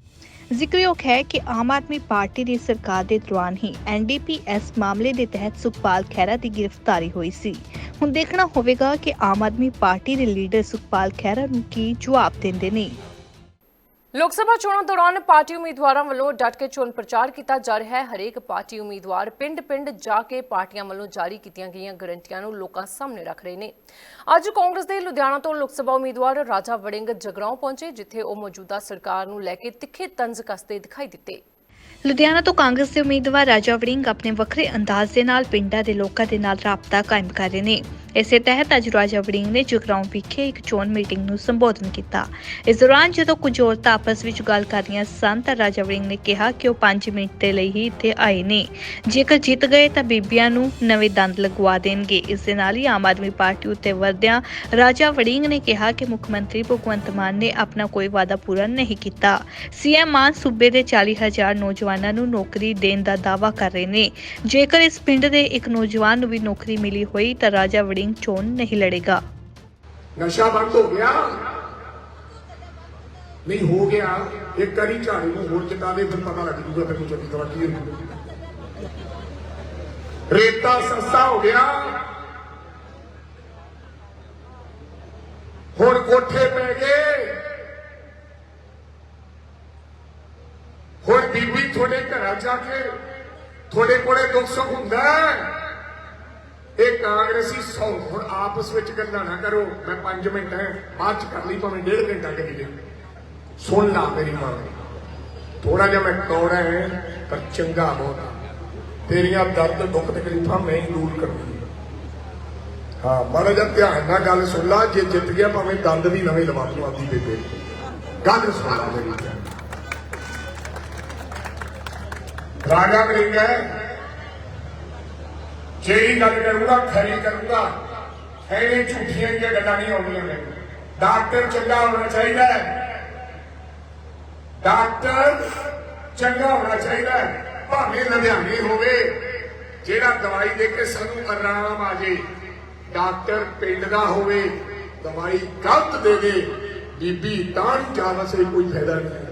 ਜ਼ਿਕਰਯੋਗ ਹੈ ਕਿ ਆਮ ਆਦਮੀ ਪਾਰਟੀ ਦੀ ਸਰਕਾਰ ਦੇ ਦੌਰਾਨ ਹੀ ਐਨਡੀਪੀਐਸ ਮਾਮਲੇ ਦੇ ਤਹਿਤ ਸੁਖਪਾਲ ਖਹਿਰਾ ਦੀ ਗ੍ਰਿਫਤਾਰੀ ਹੋਈ ਸੀ। ਹੁਣ ਦੇਖਣਾ ਹੋਵੇਗਾ ਕਿ ਆਮ ਆਦਮੀ ਪਾਰਟੀ ਦੇ ਲੀਡਰ ਸੁਖਪਾਲ ਖਹਿਰਾ ਨੂੰ ਕੀ ਜਵਾਬ ਦਿੰਦੇ ਨੇ। ਲੋਕ ਸਭਾ ਚੋਣਾਂ ਦੌਰਾਨ ਪਾਰਟੀ ਉਮੀਦਵਾਰਾਂ ਵੱਲੋਂ ਡਟ ਕੇ ਚੋਣ ਪ੍ਰਚਾਰ ਕੀਤਾ ਜਾ ਰਿਹਾ ਹੈ। ਹਰੇਕ ਪਾਰਟੀ ਉਮੀਦਵਾਰ ਪਿੰਡ-ਪਿੰਡ ਜਾ ਕੇ ਪਾਰਟੀਆਂ ਵੱਲੋਂ ਜਾਰੀ ਕੀਤੀਆਂ ਗਈਆਂ ਗਰੰਟੀਆਂ ਨੂੰ ਲੋਕਾਂ ਸਾਹਮਣੇ ਰੱਖ ਰਹੇ ਨੇ। ਅੱਜ ਕਾਂਗਰਸ ਦੇ ਲੁਧਿਆਣਾ ਤੋਂ ਲੋਕ ਸਭਾ ਉਮੀਦਵਾਰ ਰਾਜਾ ਵੜਿੰਗ ਜਗਰਾਉਂ ਪਹੁੰਚੇ, ਜਿੱਥੇ ਉਹ ਮੌਜੂਦਾ ਸਰਕਾਰ ਨੂੰ ਲੈ ਕੇ ਤਿੱਖੇ ਤੰਜ਼ ਕੱਸਦੇ ਦਿਖਾਈ ਦਿੱਤੇ। ਲੁਧਿਆਣਾ ਤੋਂ ਕਾਂਗਰਸ ਦੇ ਉਮੀਦਵਾਰ ਰਾਜਾ ਵੜਿੰਗ ਆਪਣੇ ਵੱਖਰੇ ਅੰਦਾਜ਼ ਦੇ ਨਾਲ ਪਿੰਡਾਂ ਦੇ ਲੋਕਾਂ ਦੇ ਨਾਲ ਰਾਬਤਾ ਕਾਇਮ ਕਰ ਰਹੇ ਨੇ। ਇਸੇ ਤਹਿਤ ਅੱਜ ਰਾਜਾ ਵੜਿੰਗ ਨੇ ਜਗਰਾਉਂ ਵਿਖੇ ਇੱਕ ਚੋਣ ਮੀਟਿੰਗ ਨੂੰ ਸੰਬੋਧਨ ਕੀਤਾ। ਇਸ ਦੌਰਾਨ ਜਦੋਂ ਕੁਝ ਔਰਤਾਂ ਆਪਸ ਵਿੱਚ ਗੱਲ ਕਰ ਰਹੀਆਂ ਸਨ, ਤਾਂ ਰਾਜਾ ਵੜਿੰਗ ਨੇ ਕਿਹਾ ਕਿ ਉਹ 5 ਮਿੰਟ ਦੇ ਲਈ ਹੀ ਇੱਥੇ ਆਏ ਨੇ। ਜੇਕਰ ਜਿੱਤ ਗਏ ਤਾਂ ਬੀਬੀਆਂ ਨੂੰ ਨਵੇਂ ਦੰਦ ਲਗਵਾ ਦੇਣਗੇ। ਇਸ ਦੇ ਨਾਲ ਹੀ ਆਮ ਆਦਮੀ ਪਾਰਟੀ ਉੱਤੇ ਵਰਦਿਆਂ ਰਾਜਾ ਵੜਿੰਗ ਨੇ ਕਿਹਾ ਕਿ ਮੁੱਖ ਮੰਤਰੀ ਭਗਵੰਤ ਮਾਨ ਨੇ ਆਪਣਾ ਕੋਈ ਵਾਅਦਾ ਪੂਰਾ ਨਹੀਂ ਕੀਤਾ। ਸੀਐਮ ਮਾਨ ਸੂਬੇ ਦੇ 40000 ਨੌਜਵਾਨਾਂ ਨੂੰ ਨੌਕਰੀ ਦੇਣ ਦਾ ਦਾਅਵਾ ਕਰ ਰਹੇ ਨੇ। ਜੇਕਰ ਇਸ ਪਿੰਡ ਦੇ ਇੱਕ ਨੌਜਵਾਨ ਨੂੰ ਵੀ ਨੌਕਰੀ ਮਿਲੀ ਹੋਈ, ਤਾਂ ਰਾਜਾ ਵੜਿੰਗ ਚੋਣ ਨਹੀਂ ਲੜੇਗਾ ਨਸ਼ਾ ਬੰਦ ਹੋ ਗਿਆ ਨਹੀਂ ਹੋ ਗਿਆ ਇੱਕ ਕਰੀ ਝਾੜੀ ਨੂੰ ਹੋਰ ਚਟਾ ਦੇ ਫਿਰ ਪਤਾ ਲੱਗ ਜੂਗਾ ਤੈਨੂੰ ਚੰਗੀ ਤਰ੍ਹਾਂ ਕੀ ਹੁੰਦਾ ਰੇਤਾ ਸਸਤਾ ਹੋ ਗਿਆ ਹੁਣ ਕੋਠੇ ਪੈ ਗਏ ਹੁਣ ਬੀਬੀ ਤੁਹਾਡੇ ਘਰਾਂ ਜਾ ਕੇ ਤੁਹਾਡੇ ਕੋਲੇ ਦੁੱਖ ਸੁੱਖ ਹੁੰਦਾ ਹੈ? ਇਹ ਕਾਂਗਰਸੀ ਸੌ, ਹੁਣ ਆਪਸ ਵਿੱਚ ਗੱਲਾਂ ਨਾ ਕਰੋ। ਮੈਂ 5 ਮਿੰਟ ਹੈ, ਬਾਅਦ ਚ ਕਰ ਲਈ ਭਾਵੇਂ ਡੇਢ ਘੰਟਾ ਕਰੀ ਦੇ ਸੁਣ ਲਾ ਮੇਰੀ ਮਾਂ। ਥੋੜਾ ਜਿਹਾ ਮੈਂ ਕੌੜਾ ਹੈ, ਪਰ ਚੰਗਾ ਬਹੁਤ ਤੇਰੀਆਂ ਦਰਦ, ਦੁੱਖ, ਤਕਲੀਫਾਂ ਮੈਂ ਹੀ ਦੂਰ ਕਰੂੰਗਾ। ਹਾਂ, ਮਾੜਾ ਜਿਹਾ ਧਿਆਨ ਨਾਲ ਗੱਲ ਸੁਣ ਲਾ, ਜੇ ਜਿੱਤ ਗਿਆ ਭਾਵੇਂ ਦੰਦ ਵੀ ਨਵੇਂ ਲਵਾ ਦੂੰ ਆਪਦੀ ਬੇਬੇ ਗੱਲ ਸੁਣ ਲਾ ਮੇਰੀ ਰਾਜਾ ਮਰਿੰਗ ਜਿਹੜੀ ਗੱਲ ਕਰੂੰਗਾ, ਖਰੀ ਕਰੂੰਗਾ। ਐਵੇਂ ਝੂਠੀਆਂ ਜਿਹੀਆਂ ਗੱਲਾਂ ਨਹੀਂ ਆਉਂਦੀਆਂ ਨੇ। ਡਾਕਟਰ ਚੰਗਾ ਹੋਣਾ ਚਾਹੀਦਾ ਹੈ। ਡਾਕਟਰ ਚੰਗਾ ਹੋਣਾ ਚਾਹੀਦਾ ਹੈ। ਭਾਵੇਂ ਲੁਧਿਆਣੇ ਹੋਵੇ, ਜਿਹੜਾ ਦਵਾਈ ਦੇ ਕੇ ਸਾਨੂੰ ਆਰਾਮ ਆ ਜੇ, ਡਾਕਟਰ ਪਿੰਡ ਦਾ ਹੋਵੇ, ਦਵਾਈ ਗਲਤ ਦੇ ਦੇ ਬੀਬੀ ਤਾਂ ਜਾਣ ਸੇ ਕੋਈ ਫਾਇਦਾ ਨਹੀਂ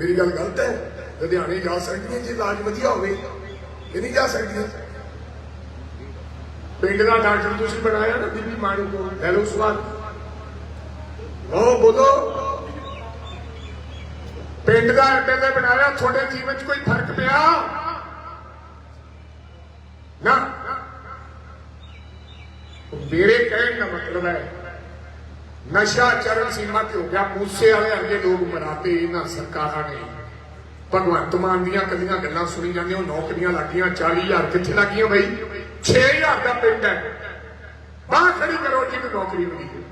ਮੇਰੀ ਗੱਲ ਗਲਤ ਹੈ। ਲੁਧਿਆਣੇ ਜਾ ਸਕਦੀਆਂ ਜੇ ਇਲਾਜ ਵਧੀਆ ਹੋਵੇ। ਕਿ ਨਹੀਂ ਜਾ ਸਕਦੀਆਂ। ਪਿੰਡ ਦਾ ਡਾਕਟਰ ਤੁਸੀਂ ਬਣਾਇਆ ਨਾ, ਬੀਬੀ ਮਾਣੀ ਕੋ ਲੈ ਸਵਾਲ ਉਹ ਬੋਲੋ। ਪਿੰਡ ਦਾ ਐਮਐਲਏ ਬਣਾਇਆ ਤੁਹਾਡੇ ਜੀਵਨ 'ਚ ਕੋਈ ਫ਼ਰਕ ਪਿਆ? ਨਾ। ਮੇਰੇ ਕਹਿਣ ਦਾ ਮਤਲਬ ਹੈ, ਨਸ਼ਾ ਚਰਨ ਸੀਮਾ ਤੇ ਹੋ ਗਿਆ। ਮੂਸੇ ਵਾਲੇ ਅੱਗੇ ਲੋਕ ਮਰਾਤੇ ਇਹਨਾਂ ਸਰਕਾਰਾਂ ਨੇ। ਭਗਵੰਤ ਮਾਨ ਦੀਆਂ ਕੱਲੀਆਂ ਗੱਲਾਂ ਸੁਣੀ ਜਾਂਦੀਆਂ ਉਹ ਨੌਕਰੀਆਂ ਲੱਗੀਆਂ 40000 ਕਿੱਥੇ ਲੱਗੀਆਂ ਬਈ? 6000 ਦਾ ਪਿੰਡ ਹੈ। ਬਾਹਰ ਖੜੀ ਕਰੋ ਜਿਹਨੂੰ ਨੌਕਰੀ ਮਿਲੀ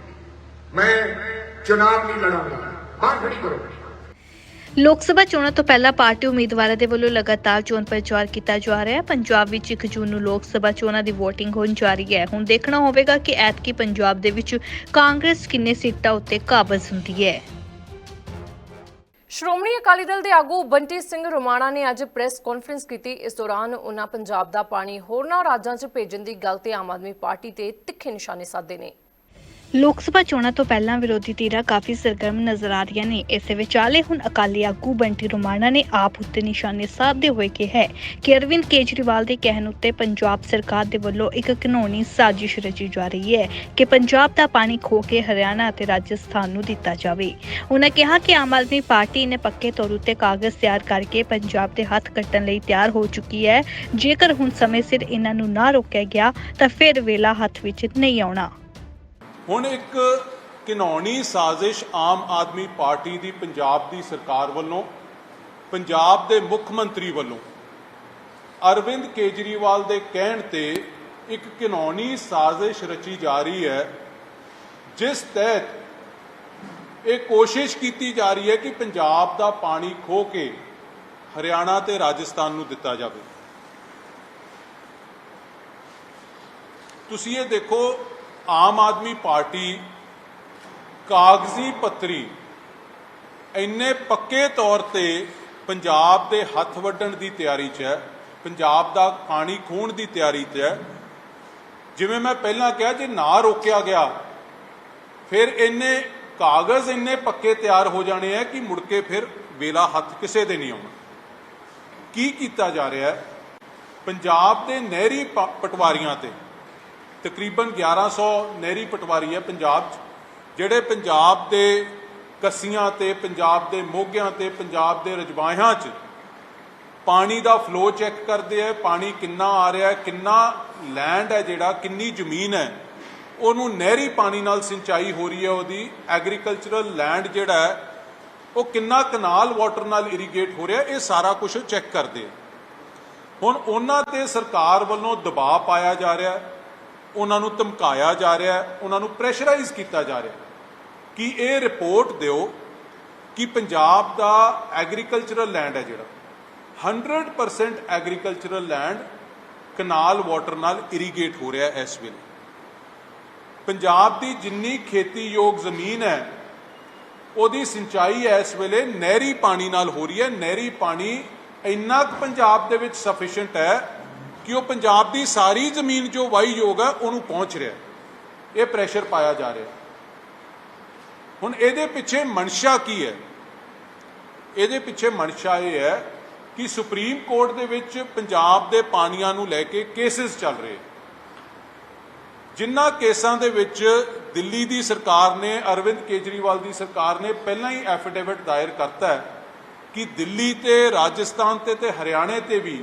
ਮੈਂ ਚੁਣਾਵ ਨਹੀਂ ਲੜਾਂਗਾ। ਬਾਹਰ ਖੜੀ ਕਰੋ। ਲੋਕ ਸਭਾ ਚੋਣਾਂ ਤੋਂ ਪਹਿਲਾਂ ਪਾਰਟੀ ਉਮੀਦਵਾਰਾਂ ਦੇ ਵੱਲੋਂ ਲਗਾਤਾਰ ਚੋਣ ਪ੍ਰਚਾਰ ਕੀਤਾ ਜਾ ਰਿਹਾ ਹੈ। ਪੰਜਾਬ ਵਿੱਚ 1 ਜੂਨ ਨੂੰ ਲੋਕ ਸਭਾ ਚੋਣਾਂ ਦੀ VOTING ਹੋਣ ਜਾ ਰਹੀ ਹੈ। ਹੁਣ ਦੇਖਣਾ ਹੋਵੇਗਾ ਕਿ ਐਤਕੀ ਪੰਜਾਬ ਦੇ ਵਿੱਚ ਕਾਂਗਰਸ ਕਿੰਨੇ ਸੀਟਾਂ ਉੱਤੇ ਕਾਬਜ਼ ਹੁੰਦੀ ਹੈ। ਸ਼੍ਰੋਮਣੀ ਅਕਾਲੀ ਦਲ ਦੇ ਆਗੂ ਬੰਟੀ ਸਿੰਘ ਰੋਮਾਣਾ ਨੇ ਅੱਜ ਪ੍ਰੈਸ ਕਾਨਫਰੰਸ ਕੀਤੀ। ਇਸ ਦੌਰਾਨ ਉਹਨਾਂ ਪੰਜਾਬ ਦਾ ਪਾਣੀ ਹੋਰਨਾਂ ਰਾਜਾਂ 'ਚ ਭੇਜਣ ਦੀ ਗੱਲ ਤੇ ਆਮ ਆਦਮੀ ਪਾਰਟੀ ਤੇ ਤਿੱਖੇ ਨਿਸ਼ਾਨੇ ਸਾਧੇ ਨੇ। ਲੋਕ ਸਭਾ ਚੋਣਾਂ ਤੋਂ ਪਹਿਲਾਂ ਵਿਰੋਧੀ ਧਿਰਾਂ ਕਾਫੀ ਸਰਗਰਮ ਨਜ਼ਰ ਆ ਰਹੀਆਂ ਨੇ। ਇਸੇ ਵਿਚਾਲੇ ਹੁਣ ਅਕਾਲੀ ਆਗੂ ਬੰਟੀ ਰੋਮਾਣਾ ਨੇ ਆਪ ਉੱਤੇ ਨਿਸ਼ਾਨੇ ਸਾਧਦੇ ਹੋਏ ਕਿਹਾ ਹੈ ਕਿ ਅਰਵਿੰਦ ਕੇਜਰੀਵਾਲ ਦੇ ਕਹਿਣ ਉੱਤੇ ਪੰਜਾਬ ਸਰਕਾਰ ਦੇ ਵੱਲੋਂ ਇੱਕ ਕਾਨੂੰਨੀ ਸਾਜ਼ਿਸ਼ ਰਚੀ ਜਾ ਰਹੀ ਹੈ ਕਿ ਪੰਜਾਬ ਦਾ ਪਾਣੀ ਖੋ ਕੇ ਹਰਿਆਣਾ ਅਤੇ ਰਾਜਸਥਾਨ ਨੂੰ ਦਿੱਤਾ ਜਾਵੇ। ਉਹਨਾਂ ਕਿਹਾ ਕਿ ਆਮ ਆਦਮੀ ਪਾਰਟੀ ਨੇ ਪੱਕੇ ਤੌਰ ਉੱਤੇ ਕਾਗਜ਼ ਤਿਆਰ ਕਰਕੇ ਪੰਜਾਬ ਦੇ ਹੱਥ ਕੱਟਣ ਲਈ ਤਿਆਰ ਹੋ ਚੁੱਕੀ ਹੈ। ਜੇਕਰ ਹੁਣ ਸਮੇਂ ਸਿਰ ਇਹਨਾਂ ਨੂੰ ਨਾ ਰੋਕਿਆ ਗਿਆ ਤਾਂ ਫਿਰ ਵੇਲਾ ਹੱਥ ਵਿੱਚ ਨਹੀਂ ਆਉਣਾ। ਹੁਣ ਇੱਕ ਘਿਨੌਣੀ ਸਾਜ਼ਿਸ਼ ਆਮ ਆਦਮੀ ਪਾਰਟੀ ਦੀ ਪੰਜਾਬ ਦੀ ਸਰਕਾਰ ਵੱਲੋਂ, ਪੰਜਾਬ ਦੇ ਮੁੱਖ ਮੰਤਰੀ ਵੱਲੋਂ। ਅਰਵਿੰਦ ਕੇਜਰੀਵਾਲ ਦੇ ਕਹਿਣ ਤੇ ਇੱਕ ਘਿਨੌਣੀ ਸਾਜ਼ਿਸ਼ ਰਚੀ ਜਾ ਰਹੀ ਹੈ, ਜਿਸ ਤਹਿਤ ਇਹ ਕੋਸ਼ਿਸ਼ ਕੀਤੀ ਜਾ ਰਹੀ ਹੈ ਕਿ ਪੰਜਾਬ ਦਾ ਪਾਣੀ ਖੋ ਕੇ ਹਰਿਆਣਾ ਤੇ ਰਾਜਸਥਾਨ ਨੂੰ ਦਿੱਤਾ ਜਾਵੇ। ਤੁਸੀਂ ਇਹ ਦੇਖੋ ਆਮ ਆਦਮੀ ਪਾਰਟੀ ਕਾਗਜ਼ੀ ਪੱਤਰੀ ਇੰਨੇ ਪੱਕੇ ਤੌਰ ਤੇ ਪੰਜਾਬ ਦੇ ਹੱਥ ਵੱਢਣ ਦੀ ਤਿਆਰੀ 'ਚ ਹੈ, ਪੰਜਾਬ ਦਾ ਪਾਣੀ ਖੋਣ ਦੀ ਤਿਆਰੀ 'ਚ ਹੈ। ਜਿਵੇਂ ਮੈਂ ਪਹਿਲਾਂ ਕਿਹਾ, ਜੇ ਨਾ ਰੋਕਿਆ ਗਿਆ, ਫਿਰ ਇੰਨੇ ਕਾਗਜ਼ ਇੰਨੇ ਪੱਕੇ ਤਿਆਰ ਹੋ ਜਾਣੇ ਆ ਕਿ ਮੁੜ ਕੇ ਫਿਰ ਵੇਲਾ ਹੱਥ ਕਿਸੇ ਦੇ ਨਹੀਂ ਆਉਣਾ। ਕੀ ਕੀਤਾ ਜਾ ਰਿਹਾ ਹੈ? ਪੰਜਾਬ ਦੇ ਨਹਿਰੀ ਪ- ਪਟਵਾਰੀਆਂ ਤੇ ਤਕਰੀਬਨ 1100 ਨਹਿਰੀ ਪਟਵਾਰੀ ਹੈ ਪੰਜਾਬ 'ਚ, ਜਿਹੜੇ ਪੰਜਾਬ ਦੇ ਕੱਸੀਆਂ ਤੇ, ਪੰਜਾਬ ਦੇ ਮੋਗਿਆਂ ਤੇ, ਪੰਜਾਬ ਦੇ ਰਜਵਾਹਿਆਂ 'ਚ ਪਾਣੀ ਦਾ ਫਲੋ ਚੈੱਕ ਕਰਦੇ ਆ, ਪਾਣੀ ਕਿੰਨਾ ਆ ਰਿਹਾ ਹੈ ਕਿੰਨਾ ਲੈਂਡ ਹੈ ਜਿਹੜਾ, ਕਿੰਨੀ ਜ਼ਮੀਨ ਹੈ, ਉਹਨੂੰ ਨਹਿਰੀ ਪਾਣੀ ਨਾਲ ਸਿੰਚਾਈ ਹੋ ਰਹੀ ਹੈ ਉਹਦੀ ਐਗਰੀਕਲਚਰਲ ਲੈਂਡ ਜਿਹੜਾ ਹੈ, ਉਹ ਕਿੰਨਾ ਕਨਾਲ ਵਾਟਰ ਨਾਲ ਇਰੀਗੇਟ ਹੋ ਰਿਹਾ, ਇਹ ਸਾਰਾ ਕੁਝ ਚੈੱਕ ਕਰਦੇ ਆ। ਹੁਣ ਉਹਨਾਂ ਤੇ ਸਰਕਾਰ ਵੱਲੋਂ ਦਬਾਅ ਪਾਇਆ ਜਾ ਰਿਹਾ ਹੈ ਉਹਨਾਂ ਨੂੰ ਧਮਕਾਇਆ ਜਾ ਰਿਹਾ ਹੈ, ਉਹਨਾਂ ਨੂੰ ਪ੍ਰੈਸ਼ਰਾਈਜ਼ ਕੀਤਾ ਜਾ ਰਿਹਾ ਕਿ ਇਹ ਰਿਪੋਰਟ ਦਿਓ ਕਿ ਪੰਜਾਬ ਦਾ ਐਗਰੀਕਲਚਰਲ ਲੈਂਡ ਹੈ ਜਿਹੜਾ। 100% ਐਗਰੀਕਲਚਰਲ ਲੈਂਡ ਕਨਾਲ ਵਾਟਰ ਨਾਲ ਇਰੀਗੇਟ ਹੋ ਰਿਹਾ ਇਸ ਵੇਲੇ। ਪੰਜਾਬ ਦੀ ਜਿੰਨੀ ਖੇਤੀਯੋਗ ਜ਼ਮੀਨ ਹੈ, ਉਹਦੀ ਸਿੰਚਾਈ ਇਸ ਵੇਲੇ ਨਹਿਰੀ ਪਾਣੀ ਨਾਲ ਹੋ ਰਹੀ ਹੈ। ਨਹਿਰੀ ਪਾਣੀ ਇੰਨਾ ਕੁ ਪੰਜਾਬ ਦੇ ਵਿੱਚ ਸਫੀਸ਼ੀਐਂਟ ਹੈ ਕਿ ਉਹ ਪੰਜਾਬ ਦੀ ਸਾਰੀ ਜ਼ਮੀਨ ਜੋ ਵਾਈ ਯੋਗ ਹੈ, ਉਹਨੂੰ ਪਹੁੰਚ ਰਿਹਾ ਇਹ ਪ੍ਰੈਸ਼ਰ ਪਾਇਆ ਜਾ ਰਿਹਾ ਹੁਣ ਇਹਦੇ ਪਿੱਛੇ ਮਨਸ਼ਾ ਕੀ ਹੈ? ਇਹਦੇ ਪਿੱਛੇ ਮਨਸ਼ਾ ਇਹ ਹੈ ਕਿ ਸੁਪਰੀਮ ਕੋਰਟ ਦੇ ਵਿੱਚ ਪੰਜਾਬ ਦੇ ਪਾਣੀਆਂ ਨੂੰ ਲੈ ਕੇ ਕੇਸਿਸ ਚੱਲ ਰਹੇ ਜਿਨ੍ਹਾਂ ਕੇਸਾਂ ਦੇ ਵਿੱਚ ਦਿੱਲੀ ਦੀ ਸਰਕਾਰ ਨੇ, ਅਰਵਿੰਦ ਕੇਜਰੀਵਾਲ ਦੀ ਸਰਕਾਰ ਨੇ ਪਹਿਲਾਂ ਹੀ ਐਫੀਡੇਵਿਟ ਦਾਇਰ ਕਰਤਾ ਹੈ ਕਿ ਦਿੱਲੀ ਤੇ ਰਾਜਸਥਾਨ ਤੇ ਤੇ ਹਰਿਆਣੇ ਤੇ ਵੀ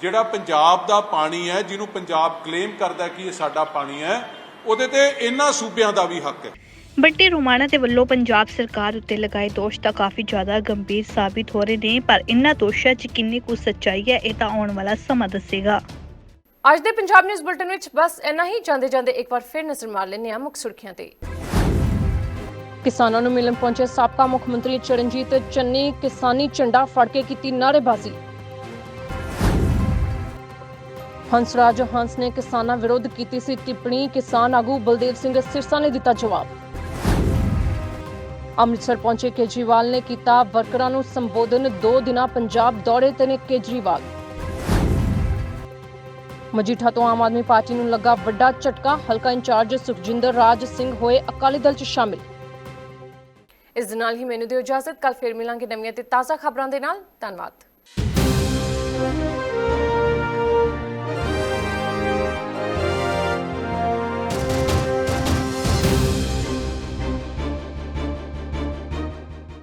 ਜਿਹੜਾ ਪੰਜਾਬ ਦਾ ਪਾਣੀ ਹੈ ਜਿਹਨੂੰ ਪੰਜਾਬ ਕਲੇਮ ਕਰਦਾ ਕਿ ਇਹ ਸਾਡਾ ਪਾਣੀ ਹੈ ਉਹਦੇ ਤੇ ਇਹਨਾਂ ਸੂਬਿਆਂ ਦਾ ਵੀ ਹੱਕ ਹੈ। ਬੱਟੀ ਰੋਮਾਣਾ ਦੇ ਵੱਲੋਂ ਪੰਜਾਬ ਸਰਕਾਰ ਉੱਤੇ ਲਗਾਏ ਦੋਸ਼ ਤਾਂ ਕਾਫੀ ਜ਼ਿਆਦਾ ਗੰਭੀਰ ਸਾਬਿਤ ਹੋ ਰਹੇ ਨੇ ਪਰ ਇਨ੍ਹਾਂ ਦੋਸ਼ਾਂ 'ਚ ਕਿੰਨੀ ਕੁ ਸੱਚਾਈ ਹੈ ਇਹ ਤਾਂ ਆਉਣ ਵਾਲਾ ਸਮਾਂ ਦੱਸੇਗਾ। ਅੱਜ ਦੇ ਪੰਜਾਬ ਨਿਊਜ਼ ਬੁਲਟਨ ਵਿੱਚ ਬਸ ਇੰਨਾ ਹੀ। ਜਾਂਦੇ ਜਾਂਦੇ ਇੱਕ ਵਾਰ ਫਿਰ ਨਜ਼ਰ ਮਾਰ ਲੈਂਦੇ ਹਾਂ ਮੁੱਖ ਸੁਰਖੀਆਂ ਤੇ। ਕਿਸਾਨਾਂ ਨੂੰ ਮਿਲਣ ਪਹੁੰਚੇ ਸਾਬਕਾ ਮੁੱਖ ਮੰਤਰੀ ਚਰਨਜੀਤ ਚੰਨੀ ਕਿਸਾਨੀ ਝੰਡਾ ਫੜ ਕੇ ਕੀਤੀ ਨਾਅਰੇਬਾਜ਼ੀ। ਹੰਸਰਾਜ ਹੰਸ ਨੇ ਕਿਸਾਨਾਂ ਵਿਰੁੱਧ ਕੀਤੀ ਸੀ ਟਿੱਪਣੀ। ਕਿਸਾਨ ਆਗੂ ਬਲਦੇਵ ਸਿੰਘ ਸਿਰਸਾ ਨੇ ਦਿੱਤਾ ਜਵਾਬ। ਅੰਮ੍ਰਿਤਸਰ ਪਹੁੰਚੇ ਕੇਜਰੀਵਾਲ ਨੇ ਕੀਤਾ ਵਰਕਰਾਂ ਨੂੰ ਸੰਬੋਧਨ। ਦੋ ਦਿਨਾਂ ਪੰਜਾਬ ਦੌਰੇ ਤੇ ਨੇ ਕੇਜਰੀਵਾਲ। ਮਜੀਠਾ ਤੋਂ ਆਮ ਆਦਮੀ ਪਾਰਟੀ ਨੂੰ ਲੱਗਾ ਵੱਡਾ ਝਟਕਾ। ਹਲਕਾ ਇੰਚਾਰਜ ਸੁਖਜਿੰਦਰ ਰਾਜ ਸਿੰਘ ਹੋਏ ਅਕਾਲੀ ਦਲ 'ਚ ਸ਼ਾਮਿਲ। ਇਸ ਦੇ ਨਾਲ ਹੀ ਮੈਨੂੰ ਦਿਓ ਇਜਾਜ਼ਤ। ਕੱਲ ਫੇਰ ਮਿਲਾਂਗੇ ਨਵੀਆਂ ਤੇ ਤਾਜ਼ਾ ਖਬਰਾਂ ਦੇ ਨਾਲ। ਧੰਨਵਾਦ।